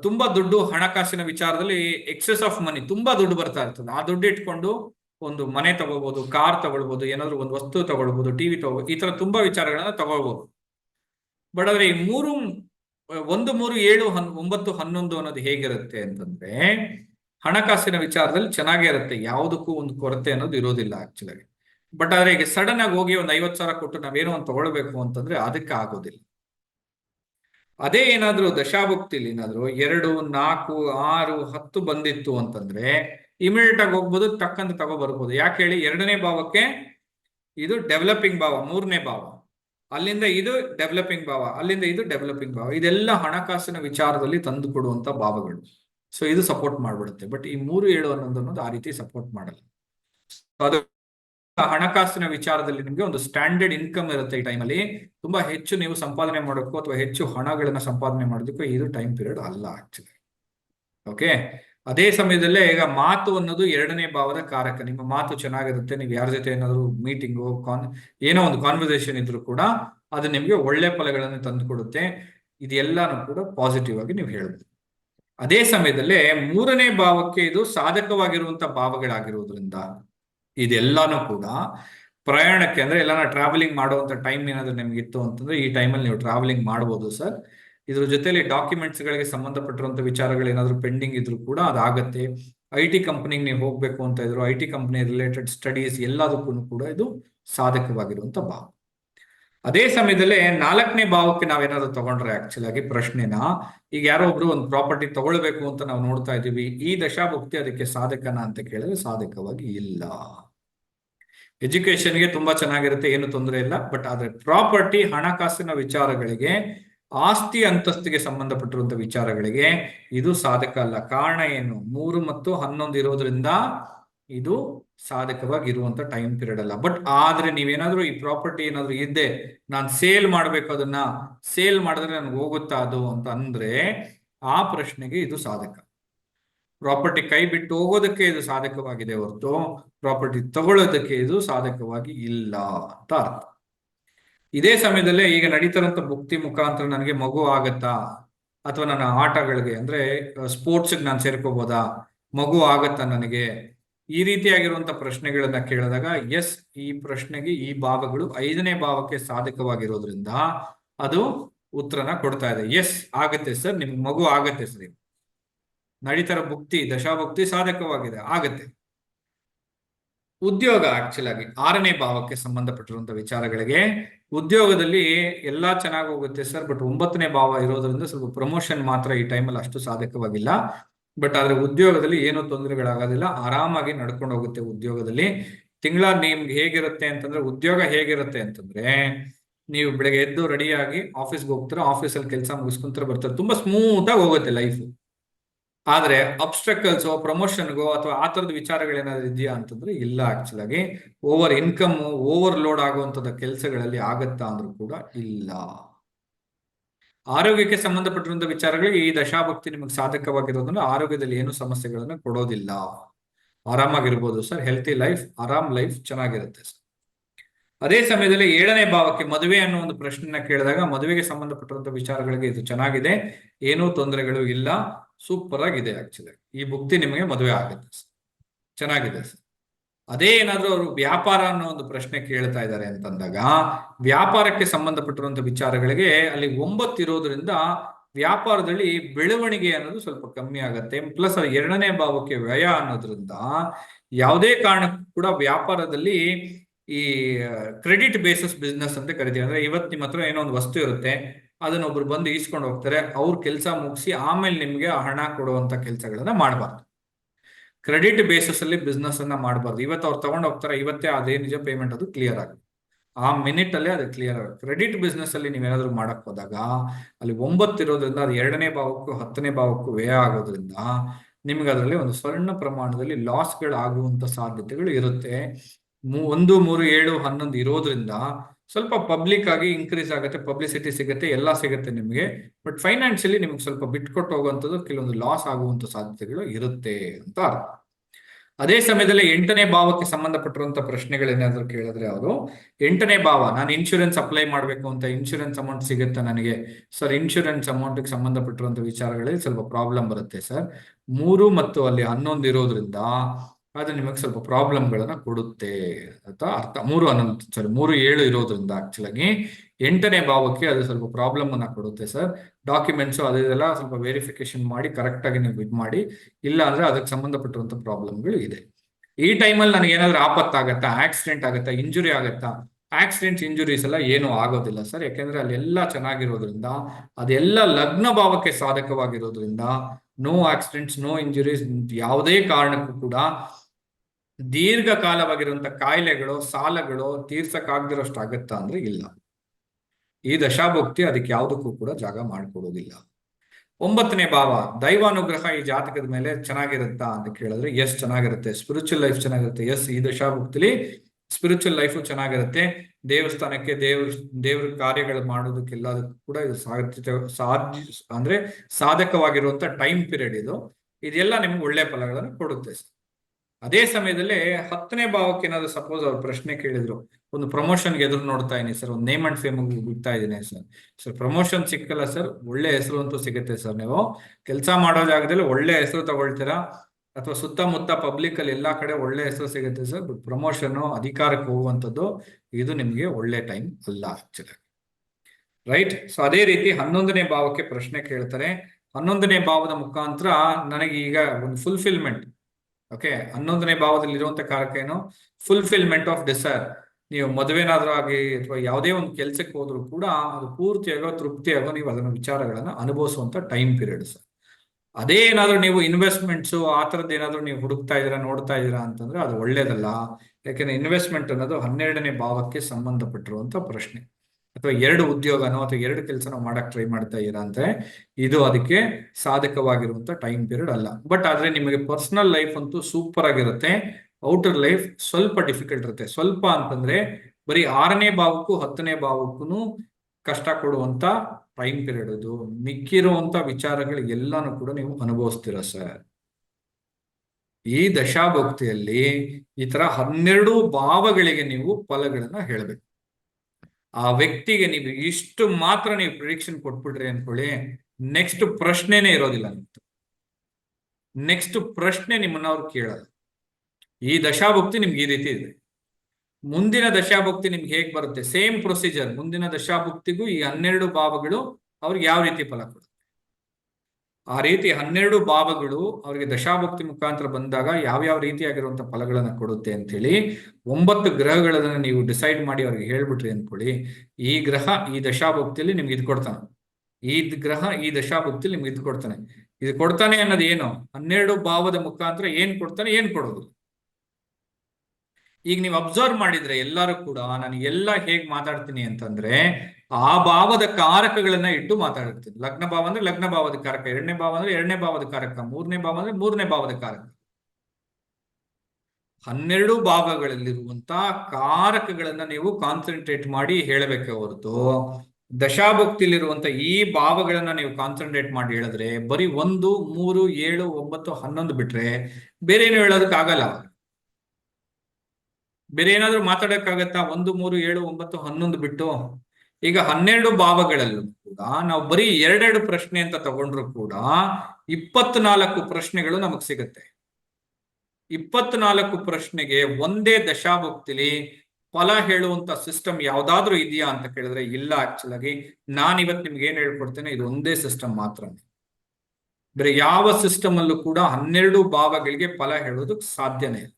ತುಂಬಾ ದುಡ್ಡು ಹಣಕಾಸಿನ ವಿಚಾರದಲ್ಲಿ ಎಕ್ಸೆಸ್ ಆಫ್ ಮನಿ ತುಂಬಾ ದುಡ್ಡು ಬರ್ತಾ ಇರ್ತದೆ. ಆ ದುಡ್ಡು ಇಟ್ಕೊಂಡು ಒಂದು ಮನೆ ತಗೋಬಹುದು ಕಾರ್ ತಗೊಳ್ಬಹುದು ಏನಾದ್ರು ಒಂದು ವಸ್ತು ತಗೊಳ್ಬಹುದು ಟಿವಿ ತಗೋಬಹುದು ಈ ತರ ತುಂಬಾ ವಿಚಾರಗಳನ್ನ ತಗೊಳ್ಬಹುದು ಬಟ್ ಆದ್ರೆ ಈ ಮೂರು, ಒಂದು ಮೂರು ಏಳು ಹನ್, ಒಂಬತ್ತು ಹನ್ನೊಂದು ಅನ್ನೋದು ಹೇಗಿರುತ್ತೆ ಅಂತಂದ್ರೆ ಹಣಕಾಸಿನ ವಿಚಾರದಲ್ಲಿ ಚೆನ್ನಾಗೇ ಇರುತ್ತೆ. ಯಾವುದಕ್ಕೂ ಒಂದು ಕೊರತೆ ಅನ್ನೋದು ಇರೋದಿಲ್ಲ ಆಕ್ಚುಲಿ ಬಟ್ ಆದ್ರೆ ಈಗ ಸಡನ್ ಆಗಿ ಹೋಗಿ ಒಂದು ಐವತ್ತು ಸಾವಿರ ಕೊಟ್ಟು ನಾವೇನೋ ಒಂದು ತಗೊಳ್ಬೇಕು ಅಂತಂದ್ರೆ ಅದಕ್ಕೆ ಆಗೋದಿಲ್ಲ. ಅದೇ ಏನಾದ್ರೂ ದಶಾಭುಕ್ತಿಲಿ ಏನಾದ್ರು ಎರಡು, ನಾಲ್ಕು, ಆರು, ಹತ್ತು ಬಂದಿತ್ತು ಅಂತಂದ್ರೆ ಇಮಿಡಿಯೇಟ್ ಆಗಿ ಹೋಗ್ಬೋದು ಟಕ್ಕಂತ ತಗೋ ಬರ್ಬೋದು. ಯಾಕೆ ಹೇಳಿ ಎರಡನೇ ಭಾವಕ್ಕೆ ಇದು ಡೆವಲಪಿಂಗ್ ಭಾವ, ಮೂರನೇ ಭಾವ. ಅಲ್ಲಿಂದ ಇದು ಡೆವಲಪಿಂಗ್ ಭಾವ, ಅಲ್ಲಿಂದ ಇದು ಡೆವಲಪಿಂಗ್ ಭಾವ. ಇದೆಲ್ಲ ಹಣಕಾಸಿನ ವಿಚಾರದಲ್ಲಿ ತಂದು ಕೊಡುವಂತ ಭಾವಗಳು. ಸೊ ಇದು ಸಪೋರ್ಟ್ ಮಾಡ್ಬಿಡುತ್ತೆ. ಬಟ್ ಈ ಮೂರು ಏಳು ಹನ್ನೊಂದು ಅನ್ನೋದು ಆ ರೀತಿ ಸಪೋರ್ಟ್ ಮಾಡಲ್ಲ. ಅದು ಹಣಕಾಸಿನ ವಿಚಾರದಲ್ಲಿ ನಿಮಗೆ ಒಂದು ಸ್ಟ್ಯಾಂಡರ್ಡ್ ಇನ್ಕಮ್ ಇರುತ್ತೆ ಈ ಟೈಮಲ್ಲಿ ತುಂಬಾ ಹೆಚ್ಚು ನೀವು ಸಂಪಾದನೆ ಮಾಡೋಕ್ಕೋ ಅಥವಾ ಹೆಚ್ಚು ಹಣಗಳನ್ನ ಸಂಪಾದನೆ ಮಾಡೋದಕ್ಕೂ ಇದು ಟೈಮ್ ಪೀರಿಯಡ್ ಅಲ್ಲ ಆಕ್ಚುಲಿ ಓಕೆ ಅದೇ ಸಮಯದಲ್ಲೇ ಈಗ ಮಾತು ಅನ್ನೋದು ಎರಡನೇ ಭಾವದ ಕಾರಕ. ನಿಮ್ಮ ಮಾತು ಚೆನ್ನಾಗಿರುತ್ತೆ, ನೀವು ಯಾರ ಜೊತೆ ಏನಾದ್ರು ಮೀಟಿಂಗು ಕಾನ್ ಏನೋ ಒಂದು ಕಾನ್ವರ್ಸೇಷನ್ ಇದ್ರೂ ಕೂಡ ಅದು ನಿಮಗೆ ಒಳ್ಳೆ ಫಲಗಳನ್ನು ತಂದುಕೊಡುತ್ತೆ. ಇದೆಲ್ಲಾನು ಕೂಡ ಪಾಸಿಟಿವ್ ಆಗಿ ನೀವು ಹೇಳ್ಬೋದು. ಅದೇ ಸಮಯದಲ್ಲೇ ಮೂರನೇ ಭಾವಕ್ಕೆ ಇದು ಸಾಧಕವಾಗಿರುವಂತ ಭಾವಗಳಾಗಿರುವುದರಿಂದ ಇದೆಲ್ಲಾನು ಕೂಡ ಪ್ರಯಾಣಕ್ಕೆ ಅಂದ್ರೆ ಎಲ್ಲಾನ ಟ್ರಾವೆಲಿಂಗ್ ಮಾಡುವಂತ ಟೈಮ್ ಏನಾದ್ರು ನಿಮ್ಗೆ ಇತ್ತು ಅಂತಂದ್ರೆ ಈ ಟೈಮಲ್ಲಿ ನೀವು ಟ್ರಾವೆಲಿಂಗ್ ಮಾಡ್ಬೋದು ಸರ್ ಇದ್ರ ಜೊತೆಲಿ ಡಾಕ್ಯುಮೆಂಟ್ಸ್ ಗಳಿಗೆ ಸಂಬಂಧಪಟ್ಟಿರುವಂತ ವಿಚಾರಗಳು ಏನಾದ್ರು ಪೆಂಡಿಂಗ್ ಇದ್ರು ಕೂಡ ಅದಾಗತ್ತೆ. ಐ ಟಿ ಕಂಪ್ನಿಗೆ ನೀವು ಹೋಗ್ಬೇಕು ಅಂತ ಇದ್ರು I T company related studies ಎಲ್ಲದಕ್ಕೂ ಕೂಡ ಇದು ಸಾಧಕವಾಗಿರುವಂತ ಭಾವ. ಅದೇ ಸಮಯದಲ್ಲೇ ನಾಲ್ಕನೇ ಭಾವಕ್ಕೆ ನಾವೇನಾದ್ರು ತಗೊಂಡ್ರೆ ಆಕ್ಚುಲ್ ಆಗಿ ಪ್ರಶ್ನೆನ, ಈಗ ಯಾರೋ ಒಬ್ರು ಒಂದು ಪ್ರಾಪರ್ಟಿ ತಗೊಳ್ಬೇಕು ಅಂತ ನಾವು ನೋಡ್ತಾ ಇದೀವಿ ಈ ದಶಾಭುಕ್ತಿ ಅದಕ್ಕೆ ಸಾಧಕನ ಅಂತ ಕೇಳಿದ್ರೆ ಸಾಧಕವಾಗಿ ಇಲ್ಲ. ಎಜುಕೇಶನ್ಗೆ ತುಂಬಾ ಚೆನ್ನಾಗಿರುತ್ತೆ, ಏನು ತೊಂದರೆ ಇಲ್ಲ ಬಟ್ ಆದ್ರೆ ಪ್ರಾಪರ್ಟಿ ಹಣಕಾಸಿನ ವಿಚಾರಗಳಿಗೆ, ಆಸ್ತಿ ಅಂತಸ್ತಿಗೆ ಸಂಬಂಧಪಟ್ಟಿರುವಂತ ವಿಚಾರಗಳಿಗೆ ಇದು ಸಾಧಕ ಅಲ್ಲ. ಕಾರಣ ಏನು? ಮೂರು ಮತ್ತು ಹನ್ನೊಂದು ಇರೋದ್ರಿಂದ ಇದು ಸಾಧಕವಾಗಿ ಇರುವಂತ ಟೈಮ್ ಪೀರಿಯಡ್ ಅಲ್ಲ. ಬಟ್ ಆದ್ರೆ ನೀವೇನಾದ್ರೂ ಈ ಪ್ರಾಪರ್ಟಿ ಏನಾದ್ರೂ ಇದ್ದೆ ನಾನು ಸೇಲ್ ಮಾಡ್ಬೇಕು ಅದನ್ನ ಸೇಲ್ ಮಾಡಿದ್ರೆ ನನ್ಗೆ ಹೋಗುತ್ತಾ ಅದು ಅಂತ ಅಂದ್ರೆ ಆ ಪ್ರಶ್ನೆಗೆ ಇದು ಸಾಧಕ. ಪ್ರಾಪರ್ಟಿ ಕೈ ಬಿಟ್ಟು ಹೋಗೋದಕ್ಕೆ ಇದು ಸಾಧಕವಾಗಿದೆ ಹೊರತು ಪ್ರಾಪರ್ಟಿ ತಗೊಳ್ಳೋದಕ್ಕೆ ಇದು ಸಾಧಕವಾಗಿ ಇಲ್ಲ ಅಂತ ಅರ್ಥ. ಇದೇ ಸಮಯದಲ್ಲೇ ಈಗ ನಡೀತಾರಂತ ಮುಕ್ತಿ ಮುಖಾಂತರ ನನಗೆ ಮಗು ಆಗತ್ತಾ? ಅಥವಾ ನನ್ನ ಆಟಗಳಿಗೆ ಅಂದ್ರೆ ಸ್ಪೋರ್ಟ್ಸ್ಗೆ ನಾನು ಸೇರ್ಕೋಬೋದಾ? ಮಗು ಆಗತ್ತಾ ನನಗೆ? ಈ ರೀತಿಯಾಗಿರುವಂತಹ ಪ್ರಶ್ನೆಗಳನ್ನ ಕೇಳಿದಾಗ ಎಸ್ ಈ ಪ್ರಶ್ನೆಗೆ ಈ ಭಾವಗಳು ಐದನೇ ಭಾವಕ್ಕೆ ಸಾಧಕವಾಗಿರೋದ್ರಿಂದ ಅದು ಉತ್ತರನ ಕೊಡ್ತಾ ಇದೆ. ಎಸ್ ಆಗತ್ತೆ ಸರ್ ನಿಮ್ ಮಗು ಆಗತ್ತೆ ಸರ್ ನಡೀತಾರ ಭುಕ್ತಿ, ದಶಾಭುಕ್ತಿ ಸಾಧಕವಾಗಿದೆ, ಆಗತ್ತೆ. ಉದ್ಯೋಗ ಆಕ್ಚುಲ್ ಆಗಿ ಆರನೇ ಭಾವಕ್ಕೆ ಸಂಬಂಧಪಟ್ಟಿರುವಂತಹ ವಿಚಾರಗಳಿಗೆ, ಉದ್ಯೋಗದಲ್ಲಿ ಎಲ್ಲಾ ಚೆನ್ನಾಗಿ ಹೋಗುತ್ತೆ ಸರ್ ಬಟ್ ಒಂಬತ್ತನೇ ಭಾವ ಇರೋದ್ರಿಂದ ಸ್ವಲ್ಪ ಪ್ರಮೋಷನ್ ಮಾತ್ರ ಈ ಟೈಮಲ್ಲಿ ಅಷ್ಟು ಸಾಧಕವಾಗಿಲ್ಲ. ಬಟ್ ಆದ್ರೆ ಉದ್ಯೋಗದಲ್ಲಿ ಏನೂ ತೊಂದರೆಗಳಾಗೋದಿಲ್ಲ. ಆರಾಮಾಗಿ ನಡ್ಕೊಂಡು ಹೋಗುತ್ತೆ ಉದ್ಯೋಗದಲ್ಲಿ. ತಿಂಗಳ ನಿಮ್ಗೆ ಹೇಗಿರುತ್ತೆ ಅಂತಂದ್ರೆ ಉದ್ಯೋಗ ಹೇಗಿರುತ್ತೆ ಅಂತಂದ್ರೆ ನೀವು ಬೆಳಗ್ಗೆ ಎದ್ದು ರೆಡಿಯಾಗಿ ಆಫೀಸ್ಗೆ ಹೋಗ್ತೀರಾ, ಆಫೀಸಲ್ಲಿ ಕೆಲಸ ಮುಗಿಸ್ಕೊಂತಾರೆ, ಬರ್ತಾರೆ. ತುಂಬಾ ಸ್ಮೂತ್ ಆಗಿ ಹೋಗುತ್ತೆ ಲೈಫ್ ಆದ್ರೆ ಅಬ್ಸ್ಟ್ರಕಲ್ಸೋ ಪ್ರಮೋಷನ್ಗೋ ಅಥವಾ ಆ ತರದ ವಿಚಾರಗಳೇನಾದ್ರು ಇದೆಯಾ ಅಂತಂದ್ರೆ ಇಲ್ಲ ಆಕ್ಚುಲ್ ಆಗಿ. ಓವರ್ ಇನ್ಕಮ್ ಓವರ್ ಲೋಡ್ ಆಗುವಂತದ ಕೆಲಸಗಳಲ್ಲಿ ಆಗತ್ತಾ ಅಂದ್ರೂ ಕೂಡ ಇಲ್ಲ. ಆರೋಗ್ಯಕ್ಕೆ ಸಂಬಂಧಪಟ್ಟಿರುವಂತಹ ವಿಚಾರಗಳು ಈ ದಶಾಭಕ್ತಿ ನಿಮಗೆ ಸಾಧಕವಾಗಿರೋದನ್ನ ಆರೋಗ್ಯದಲ್ಲಿ ಏನು ಸಮಸ್ಯೆಗಳನ್ನು ಕೊಡೋದಿಲ್ಲ. ಆರಾಮಾಗಿರ್ಬೋದು ಸರ್ ಹೆಲ್ತಿ ಲೈಫ್ ಆರಾಮ್ ಲೈಫ್ ಚೆನ್ನಾಗಿರುತ್ತೆ ಸರ್. ಅದೇ ಸಮಯದಲ್ಲಿ ಏಳನೇ ಭಾವಕ್ಕೆ ಮದುವೆ ಅನ್ನೋ ಒಂದು ಪ್ರಶ್ನೆನ ಕೇಳಿದಾಗ ಮದುವೆಗೆ ಸಂಬಂಧಪಟ್ಟಂತ ವಿಚಾರಗಳಿಗೆ ಇದು ಚೆನ್ನಾಗಿದೆ, ಏನೂ ತೊಂದರೆಗಳು ಇಲ್ಲ ಸೂಪರ್ ಆಗಿದೆ ಆಕ್ಚುಲಿ ಈ ಭುಕ್ತಿ ನಿಮಗೆ ಮದುವೆ ಆಗುತ್ತೆ ಸರ್. ಚೆನ್ನಾಗಿದೆ ಸರ್. ಅದೇ ಏನಾದ್ರೂ ಅವರು ವ್ಯಾಪಾರ ಅನ್ನೋ ಒಂದು ಪ್ರಶ್ನೆ ಕೇಳ್ತಾ ಇದ್ದಾರೆ ಅಂತಂದಾಗ, ವ್ಯಾಪಾರಕ್ಕೆ ಸಂಬಂಧಪಟ್ಟಿರುವಂತಹ ವಿಚಾರಗಳಿಗೆ ಅಲ್ಲಿ ಒಂಬತ್ತು ಇರೋದ್ರಿಂದ ವ್ಯಾಪಾರದಲ್ಲಿ ಬೆಳವಣಿಗೆ ಅನ್ನೋದು ಸ್ವಲ್ಪ ಕಮ್ಮಿ ಆಗತ್ತೆ. ಪ್ಲಸ್ ಎರಡನೇ ಭಾವಕ್ಕೆ ವ್ಯಯ ಅನ್ನೋದ್ರಿಂದ ಯಾವುದೇ ಕಾರಣಕ್ಕೂ ಕೂಡ ವ್ಯಾಪಾರದಲ್ಲಿ ಈ ಕ್ರೆಡಿಟ್ ಬೇಸಿಸ್ ಬಿಸ್ನೆಸ್ ಅಂತ ಕರಿತೀವಿ. ಅಂದ್ರೆ ಇವತ್ತು ನಿಮ್ಮ ಹತ್ರ ಏನೋ ಒಂದು ವಸ್ತು ಇರುತ್ತೆ, ಅದನ್ನ ಒಬ್ರು ಬಂದು ಈಸ್ಕೊಂಡು ಹೋಗ್ತಾರೆ, ಅವ್ರ ಕೆಲಸ ಮುಗಿಸಿ ಆಮೇಲೆ ನಿಮ್ಗೆ ಹಣ ಕೊಡುವಂತ ಕೆಲಸಗಳನ್ನ ಮಾಡಬಾರ್ದು. ಕ್ರೆಡಿಟ್ ಬೇಸಿಸ್ ಅಲ್ಲಿ ಬಿಸ್ನೆಸ್ ಅನ್ನ ಮಾಡಬಾರ್ದು. ಇವತ್ತು ಅವ್ರು ತಗೊಂಡು ಹೋಗ್ತಾರೆ, ಇವತ್ತೇ ಅದೇ ನಿಜ ಪೇಮೆಂಟ್ ಅದು ಕ್ಲಿಯರ್ ಆಗುತ್ತೆ. ಆ ಮಿನಿಟ್ ಅಲ್ಲೇ ಅದು ಕ್ಲಿಯರ್ ಆಗುತ್ತೆ. ಕ್ರೆಡಿಟ್ ಬಿಸ್ನೆಸ್ ಅಲ್ಲಿ ನೀವೇನಾದ್ರೂ ಮಾಡಕ್ ಹೋದಾಗ, ಅಲ್ಲಿ ಒಂಬತ್ತು ಇರೋದ್ರಿಂದ ಅದು ಎರಡನೇ ಭಾವಕ್ಕೂ ಹತ್ತನೇ ಭಾವಕ್ಕೂ ವ್ಯಯ ಆಗೋದ್ರಿಂದ ನಿಮ್ಗೆ ಅದರಲ್ಲಿ ಒಂದು ಸಣ್ಣ ಪ್ರಮಾಣದಲ್ಲಿ ಲಾಸ್ಗಳು ಆಗುವಂತ ಸಾಧ್ಯತೆಗಳು ಇರುತ್ತೆ. ಒಂದು, ಮೂರು, ಏಳು, ಹನ್ನೊಂದು ಇರೋದ್ರಿಂದ ಸ್ವಲ್ಪ ಪಬ್ಲಿಕ್ ಆಗಿ ಇನ್ಕ್ರೀಸ್ ಆಗುತ್ತೆ ಪಬ್ಲಿಸಿಟಿ ಸಿಗುತ್ತೆ, ಎಲ್ಲ ಸಿಗುತ್ತೆ ನಿಮಗೆ. ಬಟ್ ಫೈನಾನ್ಷಿಯಲಿ ನಿಮ್ಗೆ ಸ್ವಲ್ಪ ಬಿಟ್ಕೊಟ್ಟು ಹೋಗುವಂಥದ್ದು ಕೆಲವೊಂದು ಲಾಸ್ ಆಗುವಂತ ಸಾಧ್ಯತೆಗಳು ಇರುತ್ತೆ ಅಂತ ಅರ್ಥ. ಅದೇ ಸಮಯದಲ್ಲಿ ಎಂಟನೇ ಭಾವಕ್ಕೆ ಸಂಬಂಧಪಟ್ಟಿರುವಂತ ಪ್ರಶ್ನೆಗಳೇನಾದ್ರೂ ಕೇಳಿದ್ರೆ ಅವರು ಎಂಟನೇ ಭಾವ, ನಾನು ಇನ್ಶೂರೆನ್ಸ್ ಅಪ್ಲೈ ಮಾಡಬೇಕು ಅಂತ ಇನ್ಶೂರೆನ್ಸ್ ಅಮೌಂಟ್ ಸಿಗುತ್ತೆ ನನಗೆ? ಸರ್ ಇನ್ಶೂರೆನ್ಸ್ ಅಮೌಂಟ್ಗೆ ಸಂಬಂಧಪಟ್ಟಿರುವಂತಹ ವಿಚಾರಗಳಲ್ಲಿ ಸ್ವಲ್ಪ ಪ್ರಾಬ್ಲಮ್ ಬರುತ್ತೆ ಸರ್ ಮೂರು ಮತ್ತು ಅಲ್ಲಿ ಹನ್ನೊಂದು ಇರೋದ್ರಿಂದ ಅದು ನಿಮಗೆ ಸ್ವಲ್ಪ ಪ್ರಾಬ್ಲಮ್ಗಳನ್ನ ಕೊಡುತ್ತೆ ಅಂತ ಅರ್ಥ. ಮೂರು ಹನ್ನೊಂದು ಸಾರಿ ಮೂರು ಏಳು ಇರೋದ್ರಿಂದ ಆಕ್ಚುಲಾಗಿ ಎಂಟನೇ ಭಾವಕ್ಕೆ ಅದು ಸ್ವಲ್ಪ ಪ್ರಾಬ್ಲಮ್ ಅನ್ನ ಕೊಡುತ್ತೆ ಸರ್. ಡಾಕ್ಯುಮೆಂಟ್ಸ್ ಅದೆಲ್ಲ ಸ್ವಲ್ಪ ವೆರಿಫಿಕೇಶನ್ ಮಾಡಿ ಕರೆಕ್ಟ್ ಆಗಿ ನೀವು ಇದು ಮಾಡಿ. ಇಲ್ಲ ಅಂದ್ರೆ ಅದಕ್ಕೆ ಸಂಬಂಧಪಟ್ಟಿರುವಂತ ಪ್ರಾಬ್ಲಮ್ಗಳು ಇದೆ. ಈ ಟೈಮಲ್ಲಿ ನನಗೆ ಏನಾದ್ರೂ ಆಪತ್ತಾಗತ್ತಾ ಆಕ್ಸಿಡೆಂಟ್ ಆಗತ್ತಾ ಇಂಜುರಿ ಆಗುತ್ತಾ? ಆಕ್ಸಿಡೆಂಟ್ಸ್ ಇಂಜುರೀಸ್ ಎಲ್ಲ ಏನೂ ಆಗೋದಿಲ್ಲ ಸರ್. ಯಾಕೆಂದ್ರೆ ಅಲ್ಲೆಲ್ಲ ಚೆನ್ನಾಗಿರೋದ್ರಿಂದ, ಅದೆಲ್ಲ ಲಗ್ನ ಭಾವಕ್ಕೆ ಸಾಧಕವಾಗಿರೋದ್ರಿಂದ ನೋ ಆಕ್ಸಿಡೆಂಟ್ಸ್ ನೋ ಇಂಜುರೀಸ್ ಯಾವುದೇ ಕಾರಣಕ್ಕೂ ಕೂಡ ದೀರ್ಘಕಾಲವಾಗಿರುವಂತ ಕಾಯಿಲೆಗಳು, ಸಾಲಗಳು ತೀರ್ಸಕ್ಕಾಗದಿರೋಷ್ಟು ಆಗತ್ತಾ ಅಂದ್ರೆ ಇಲ್ಲ. ಈ ದಶಾಭುಕ್ತಿ ಅದಕ್ಕೆ ಯಾವುದಕ್ಕೂ ಕೂಡ ಜಾಗ ಮಾಡಿಕೊಡೋದಿಲ್ಲ. ಒಂಬತ್ತನೇ ಭಾವ, ದೈವಾನುಗ್ರಹ ಈ ಜಾತಕದ ಮೇಲೆ ಚೆನ್ನಾಗಿರುತ್ತಾ ಅಂತ ಕೇಳಿದ್ರೆ ಎಸ್ ಚೆನ್ನಾಗಿರುತ್ತೆ. ಸ್ಪಿರಿಚುವಲ್ ಲೈಫ್ ಚೆನ್ನಾಗಿರುತ್ತೆ. ಎಸ್ ಈ ದಶಾಭುಕ್ತಿಲಿ ಸ್ಪಿರಿಚುವಲ್ ಲೈಫು ಚೆನ್ನಾಗಿರುತ್ತೆ. ದೇವಸ್ಥಾನಕ್ಕೆ ದೇವ್, ದೇವ್ರ ಕಾರ್ಯಗಳು ಮಾಡೋದಕ್ಕೆಲ್ಲದಕ್ಕೂ ಕೂಡ ಇದು ಸಾಧ್ಯತೆ, ಸಾಧ್ಯ, ಅಂದ್ರೆ ಸಾಧಕವಾಗಿರುವಂತ ಟೈಮ್ ಪೀರಿಯಡ್ ಇದು. ಇದೆಲ್ಲ ನಿಮ್ಗೆ ಒಳ್ಳೆ ಫಲಗಳನ್ನು ಕೊಡುತ್ತೆ. ಅದೇ ಸಮಯದಲ್ಲಿ ಹತ್ತನೇ ಭಾವಕ್ಕೆ ಏನಾದ್ರು ಸಪೋಸ್ ಅವ್ರು ಪ್ರಶ್ನೆ ಕೇಳಿದ್ರು, ಒಂದು ಪ್ರಮೋಷನ್ಗೆ ಎದುರು ನೋಡ್ತಾ ಇದೀನಿ ಸರ್ ಒಂದು ನೇಮ್ ಅಂಡ್ ಫೇಮ್ ಬಿಡ್ತಾ ಇದ್ದೀನಿ ಸರ್ ಸರ್ ಪ್ರಮೋಷನ್ ಸಿಕ್ಕಲ್ಲ ಸರ್ ಒಳ್ಳೆ ಹೆಸರು ಅಂತೂ ಸಿಗುತ್ತೆ ಸರ್ ನೀವು. ಕೆಲಸ ಮಾಡೋ ಜಾಗದಲ್ಲಿ ಒಳ್ಳೆ ಹೆಸರು ತಗೊಳ್ತೀರಾ? ಅಥವಾ ಸುತ್ತಮುತ್ತ ಪಬ್ಲಿಕ್ ಅಲ್ಲಿ ಎಲ್ಲಾ ಕಡೆ ಒಳ್ಳೆ ಹೆಸರು ಸಿಗುತ್ತೆ ಸರ್ ಬಟ್ ಪ್ರಮೋಷನ್ ಅಧಿಕಾರಕ್ಕೆ ಹೋಗುವಂಥದ್ದು, ಇದು ನಿಮಗೆ ಒಳ್ಳೆ ಟೈಮ್ ಅಲ್ಲ ಆಕ್ಚುಲಿ ರೈಟ್ ಸೊ ಅದೇ ರೀತಿ ಹನ್ನೊಂದನೇ ಭಾವಕ್ಕೆ ಪ್ರಶ್ನೆ ಕೇಳ್ತಾರೆ. ಹನ್ನೊಂದನೇ ಭಾವದ ಮುಖಾಂತರ ನನಗೆ ಈಗ ಒಂದು ಫುಲ್ಫಿಲ್ಮೆಂಟ್ ಓಕೆ ಹನ್ನೊಂದನೇ ಭಾವದಲ್ಲಿ ಇರುವಂತ ಕಾರಕ ಏನು? ಫುಲ್ಫಿಲ್ಮೆಂಟ್ ಆಫ್ ಡಿಸೈರ್ ನೀವು ಮದುವೆನಾದ್ರೂ ಆಗಿ ಅಥವಾ ಯಾವುದೇ ಒಂದು ಕೆಲಸಕ್ಕೆ ಹೋದ್ರು ಕೂಡ ಅದು ಪೂರ್ತಿಯಾಗೋ ತೃಪ್ತಿಯಾಗೋ ನೀವು ಅದನ್ನ ವಿಚಾರಗಳನ್ನ ಅನುಭವಿಸುವಂತ ಟೈಮ್ ಪೀರಿಯಡ್ ಸರ್ ಅದೇ ಏನಾದ್ರೂ ನೀವು ಇನ್ವೆಸ್ಟ್ಮೆಂಟ್ಸ್ ಆ ಥರದ್ದು ಏನಾದ್ರೂ ನೀವು ಹುಡುಕ್ತಾ ಇದ್ದೀರಾ, ನೋಡ್ತಾ ಇದ್ದೀರಾ ಅಂತಂದ್ರೆ ಅದು ಒಳ್ಳೇದಲ್ಲ. ಯಾಕೆಂದ್ರೆ ಇನ್ವೆಸ್ಟ್ಮೆಂಟ್ ಅನ್ನೋದು ಹನ್ನೆರಡನೇ ಭಾವಕ್ಕೆ ಸಂಬಂಧಪಟ್ಟಿರುವಂತ ಪ್ರಶ್ನೆ. ಅಥವಾ ಎರಡು ಉದ್ಯೋಗನೋ ಅಥವಾ ಎರಡು ಕೆಲಸನೋ ಮಾಡಕ್ ಟ್ರೈ ಮಾಡ್ತಾ ಇದ್ದೀರಾ ಅಂದ್ರೆ ಇದು ಅದಕ್ಕೆ ಸಾಧಕವಾಗಿರುವಂತ ಟೈಮ್ ಪೀರಿಯಡ್ ಅಲ್ಲ. ಬಟ್ ಆದ್ರೆ ನಿಮಗೆ ಪರ್ಸನಲ್ ಲೈಫ್ ಅಂತೂ ಸೂಪರ್ ಆಗಿರುತ್ತೆ. ಔಟರ್ ಲೈಫ್ ಸ್ವಲ್ಪ ಡಿಫಿಕಲ್ಟ್ ಇರುತ್ತೆ. ಸ್ವಲ್ಪ ಅಂತಂದ್ರೆ ಬರೀ ಆರನೇ ಭಾವಕ್ಕೂ ಹತ್ತನೇ ಭಾವಕ್ಕೂ ಕಷ್ಟ ಕೊಡುವಂತ ಟೈಮ್ ಪೀರಿಯಡ್ ಅದು. ಮಿಕ್ಕಿರುವಂತ ವಿಚಾರಗಳು ಎಲ್ಲಾನು ಕೂಡ ನೀವು ಅನುಭವಿಸ್ತೀರ ಸರ್? ಈ ದಶಾಭಕ್ತಿಯಲ್ಲಿ ಈ ತರ ಹನ್ನೆರಡು ಭಾವಗಳಿಗೆ ನೀವು ಫಲಗಳನ್ನ ಹೇಳ್ಬೇಕು. ಆ ವ್ಯಕ್ತಿಗೆ ನೀವು ಇಷ್ಟು ಮಾತ್ರ ನೀವು ಪ್ರಿಡಿಕ್ಷನ್ ಕೊಟ್ಬಿಟ್ರಿ ಅನ್ಕೊಳ್ಳಿ ನೆಕ್ಸ್ಟ್ ಪ್ರಶ್ನೆನೇ ಇರೋದಿಲ್ಲ ನಿಮ್ದು. ನೆಕ್ಸ್ಟ್ ಪ್ರಶ್ನೆ ನಿಮ್ಮನ್ನ ಅವ್ರು ಕೇಳಲ್ಲ. ಈ ದಶಾಭಕ್ತಿ ನಿಮ್ಗೆ ಈ ರೀತಿ ಇದೆ. ಮುಂದಿನ ದಶಾಭಕ್ತಿ ನಿಮ್ಗೆ ಹೇಗ್ ಬರುತ್ತೆ? ಸೇಮ್ ಪ್ರೊಸೀಜರ್ ಮುಂದಿನ ದಶಾಭಕ್ತಿಗೂ ಈ ಹನ್ನೆರಡು ಭಾವಗಳು ಅವ್ರಿಗೆ ಯಾವ ರೀತಿ ಫಲ ಕೊಡುತ್ತೆ? ಆ ರೀತಿ ಹನ್ನೆರಡು ಭಾವಗಳು ಅವರಿಗೆ ದಶಾಭಕ್ತಿ ಮುಖಾಂತರ ಬಂದಾಗ ಯಾವ್ಯಾವ ರೀತಿಯಾಗಿರುವಂತ ಫಲಗಳನ್ನ ಕೊಡುತ್ತೆ ಅಂತ ಹೇಳಿ ಒಂಬತ್ತು ಗ್ರಹಗಳನ್ನ ನೀವು ಡಿಸೈಡ್ ಮಾಡಿ ಅವ್ರಿಗೆ ಹೇಳ್ಬಿಟ್ರಿ ಅನ್ಕೊಳ್ಳಿ. ಈ ಗ್ರಹ ಈ ದಶಾಭಕ್ತಿಯಲ್ಲಿ ನಿಮ್ಗೆ ಇದು ಕೊಡ್ತಾನೆ. ಈ ಗ್ರಹ ಈ ದಶಾಭಕ್ತಿಯಲ್ಲಿ ನಿಮ್ಗೆ ಇದು ಕೊಡ್ತಾನೆ. ಇದು ಕೊಡ್ತಾನೆ ಅನ್ನೋದು ಏನು? ಹನ್ನೆರಡು ಭಾವದ ಮುಖಾಂತರ ಏನ್ ಕೊಡ್ತಾನೆ, ಏನ್ ಕೊಡೋದು? ಈಗ ನೀವು ಅಬ್ಸರ್ವ್ ಮಾಡಿದ್ರೆ ಎಲ್ಲರೂ ಕೂಡ ನಾನು ಎಲ್ಲ ಹೇಗ್ ಮಾತಾಡ್ತೀನಿ ಅಂತಂದ್ರೆ, ಆ ಭಾವದ ಕಾರಕಗಳನ್ನ ಇಟ್ಟು ಮಾತಾಡಿರ್ತೀನಿ ಲಗ್ನ ಭಾವ ಅಂದ್ರೆ ಲಗ್ನ ಭಾವದ ಕಾರಕ, ಎರಡನೇ ಭಾವ ಅಂದ್ರೆ ಎರಡನೇ ಭಾವದ ಕಾರಕ, ಮೂರನೇ ಭಾವ ಅಂದ್ರೆ ಮೂರನೇ ಭಾವದ ಕಾರಕ. ಹನ್ನೆರಡು ಭಾವಗಳಲ್ಲಿರುವಂತ ಕಾರಕಗಳನ್ನ ನೀವು ಕಾನ್ಸಂಟ್ರೇಟ್ ಮಾಡಿ ಹೇಳಬೇಕೆ ಹೊರತು ದಶಾಭಕ್ತಿಲಿರುವಂತ ಈ ಭಾವಗಳನ್ನ ನೀವು ಕಾನ್ಸಂಟ್ರೇಟ್ ಮಾಡಿ ಹೇಳಿದ್ರೆ ಬರೀ ಒಂದು, ಮೂರು, ಏಳು, ಒಂಬತ್ತು, ಹನ್ನೊಂದು ಬಿಟ್ರೆ ಬೇರೆ ಏನು ಹೇಳೋದಕ್ಕೆ ಆಗಲ್ಲ ಬೇರೆ ಏನಾದ್ರೂ ಮಾತಾಡಕ್ಕಾಗತ್ತಾ? ಒಂದು, ಮೂರು, ಏಳು, ಒಂಬತ್ತು, ಹನ್ನೊಂದು ಬಿಟ್ಟು ಈಗ ಹನ್ನೆರಡು ಭಾವಗಳಲ್ಲೂ ಕೂಡ ನಾವು ಬರೀ ಎರಡೆರಡು ಪ್ರಶ್ನೆ ಅಂತ ತಗೊಂಡ್ರು ಕೂಡ ಇಪ್ಪತ್ನಾಲ್ಕು ಪ್ರಶ್ನೆಗಳು ನಮಗ್ ಸಿಗುತ್ತೆ. ಇಪ್ಪತ್ನಾಲ್ಕು ಪ್ರಶ್ನೆಗೆ ಒಂದೇ ದಶಾಭಕ್ತಿಲಿ ಫಲ ಹೇಳುವಂತ ಸಿಸ್ಟಮ್ ಯಾವ್ದಾದ್ರೂ ಇದೆಯಾ ಅಂತ ಕೇಳಿದ್ರೆ ಇಲ್ಲ ಆಕ್ಚುಲ್ ಆಗಿ ನಾನ್ ಇವತ್ತು ನಿಮ್ಗೆ ಏನ್ ಹೇಳ್ಕೊಡ್ತೇನೆ, ಇದು ಒಂದೇ ಸಿಸ್ಟಮ್ ಮಾತ್ರ ಬೇರೆ ಯಾವ ಸಿಸ್ಟಮ್ ಅಲ್ಲೂ ಕೂಡ ಹನ್ನೆರಡು ಭಾವಗಳಿಗೆ ಫಲ ಹೇಳೋದಕ್ಕೆ ಸಾಧ್ಯನೇ ಇಲ್ಲ.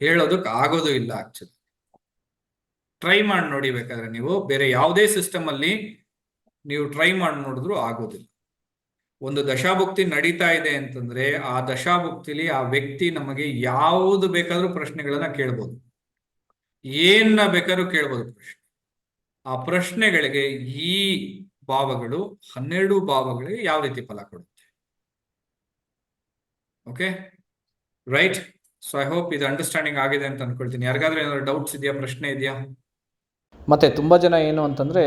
ಹೇಳೋದಕ್ಕೆ ಆಗೋದು ಇಲ್ಲ ಆಕ್ಚುಲಿ ಟ್ರೈ ಮಾಡಿ ನೋಡಿ ಬೇಕಾದ್ರೆ ನೀವು ಬೇರೆ ಯಾವುದೇ ಸಿಸ್ಟಮ್ ಅಲ್ಲಿ ನೀವು ಟ್ರೈ ಮಾಡಿ ನೋಡಿದ್ರು ಆಗೋದಿಲ್ಲ. ಒಂದು ದಶಾಭುಕ್ತಿ ನಡೀತಾ ಇದೆ ಅಂತಂದ್ರೆ ಆ ದಶಾಭುಕ್ತಿಲಿ ಆ ವ್ಯಕ್ತಿ ನಮಗೆ ಯಾವುದು ಬೇಕಾದ್ರೂ ಪ್ರಶ್ನೆಗಳನ್ನ ಕೇಳ್ಬೋದು. ಏನ ಬೇಕಾದ್ರೂ ಕೇಳ್ಬೋದು ಪ್ರಶ್ನೆ. ಆ ಪ್ರಶ್ನೆಗಳಿಗೆ ಈ ಭಾವಗಳು ಹನ್ನೆರಡು ಭಾವಗಳಿಗೆ ಯಾವ ರೀತಿ ಫಲ ಕೊಡುತ್ತೆ? Okay right so I hope ಇದು ಅಂಡರ್ಸ್ಟ್ಯಾಂಡಿಂಗ್ ಆಗಿದೆ ಅಂತ ಅನ್ಕೊಳ್ತೀನಿ. ಯಾರಿಗಾದ್ರೂ ಏನಾದ್ರು ಡೌಟ್ಸ್ ಇದೆಯಾ, ಪ್ರಶ್ನೆ ಇದೆಯಾ? ಮತ್ತು ತುಂಬ ಜನ ಏನು ಅಂತಂದರೆ,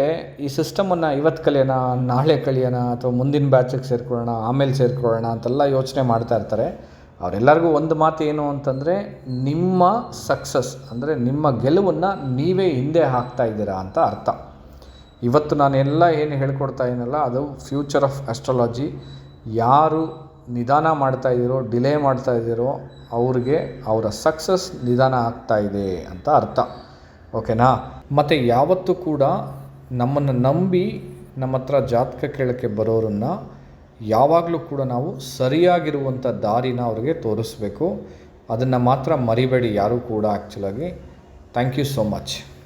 ಈ ಸಿಸ್ಟಮನ್ನು ಇವತ್ತು ಕಲಿಯೋಣ, ನಾಳೆ ಕಲಿಯೋಣ ಅಥವಾ ಮುಂದಿನ ಬ್ಯಾಚಿಗೆ ಸೇರ್ಕೊಳ್ಳೋಣ, ಆಮೇಲೆ ಸೇರ್ಕೊಳ್ಳೋಣ ಅಂತೆಲ್ಲ ಯೋಚನೆ ಮಾಡ್ತಾ ಇರ್ತಾರೆ. ಅವರೆಲ್ಲರಿಗೂ ಒಂದು ಮಾತು ಏನು ಅಂತಂದರೆ, ನಿಮ್ಮ ಸಕ್ಸಸ್ ಅಂದರೆ ನಿಮ್ಮ ಗೆಲುವನ್ನು ನೀವೇ ಹಿಂದೆ ಹಾಕ್ತಾ ಇದ್ದೀರಾ ಅಂತ ಅರ್ಥ. ಇವತ್ತು ನಾನೆಲ್ಲ ಏನು ಹೇಳ್ಕೊಡ್ತಾ ಇದ್ದೀನಲ್ಲ ಅದು ಫ್ಯೂಚರ್ ಆಫ್ ಆಸ್ಟ್ರಾಲಜಿ ಯಾರು ನಿಧಾನ ಮಾಡ್ತಾ ಇದ್ದೀರೋ ಡಿಲೇ ಮಾಡ್ತಾ ಇದ್ದೀರೋ, ಅವ್ರಿಗೆ ಅವರ ಸಕ್ಸಸ್ ನಿಧಾನ ಆಗ್ತಾ ಇದೆ ಅಂತ ಅರ್ಥ. ಓಕೆನಾ? ಮತ್ತು ಯಾವತ್ತೂ ಕೂಡ ನಮ್ಮನ್ನು ನಂಬಿ ನಮ್ಮ ಹತ್ರ ಜಾತಕ ಕೇಳೋಕ್ಕೆ ಬರೋರನ್ನು ಯಾವಾಗಲೂ ಕೂಡ ನಾವು ಸರಿಯಾಗಿರುವಂಥ ದಾರಿನ ಅವ್ರಿಗೆ ತೋರಿಸ್ಬೇಕು. ಅದನ್ನು ಮಾತ್ರ ಮರಿಬೇಡಿ ಯಾರೂ ಕೂಡ ಆ್ಯಕ್ಚುಲಾಗಿ ಥ್ಯಾಂಕ್ ಯು ಸೋ ಮಚ್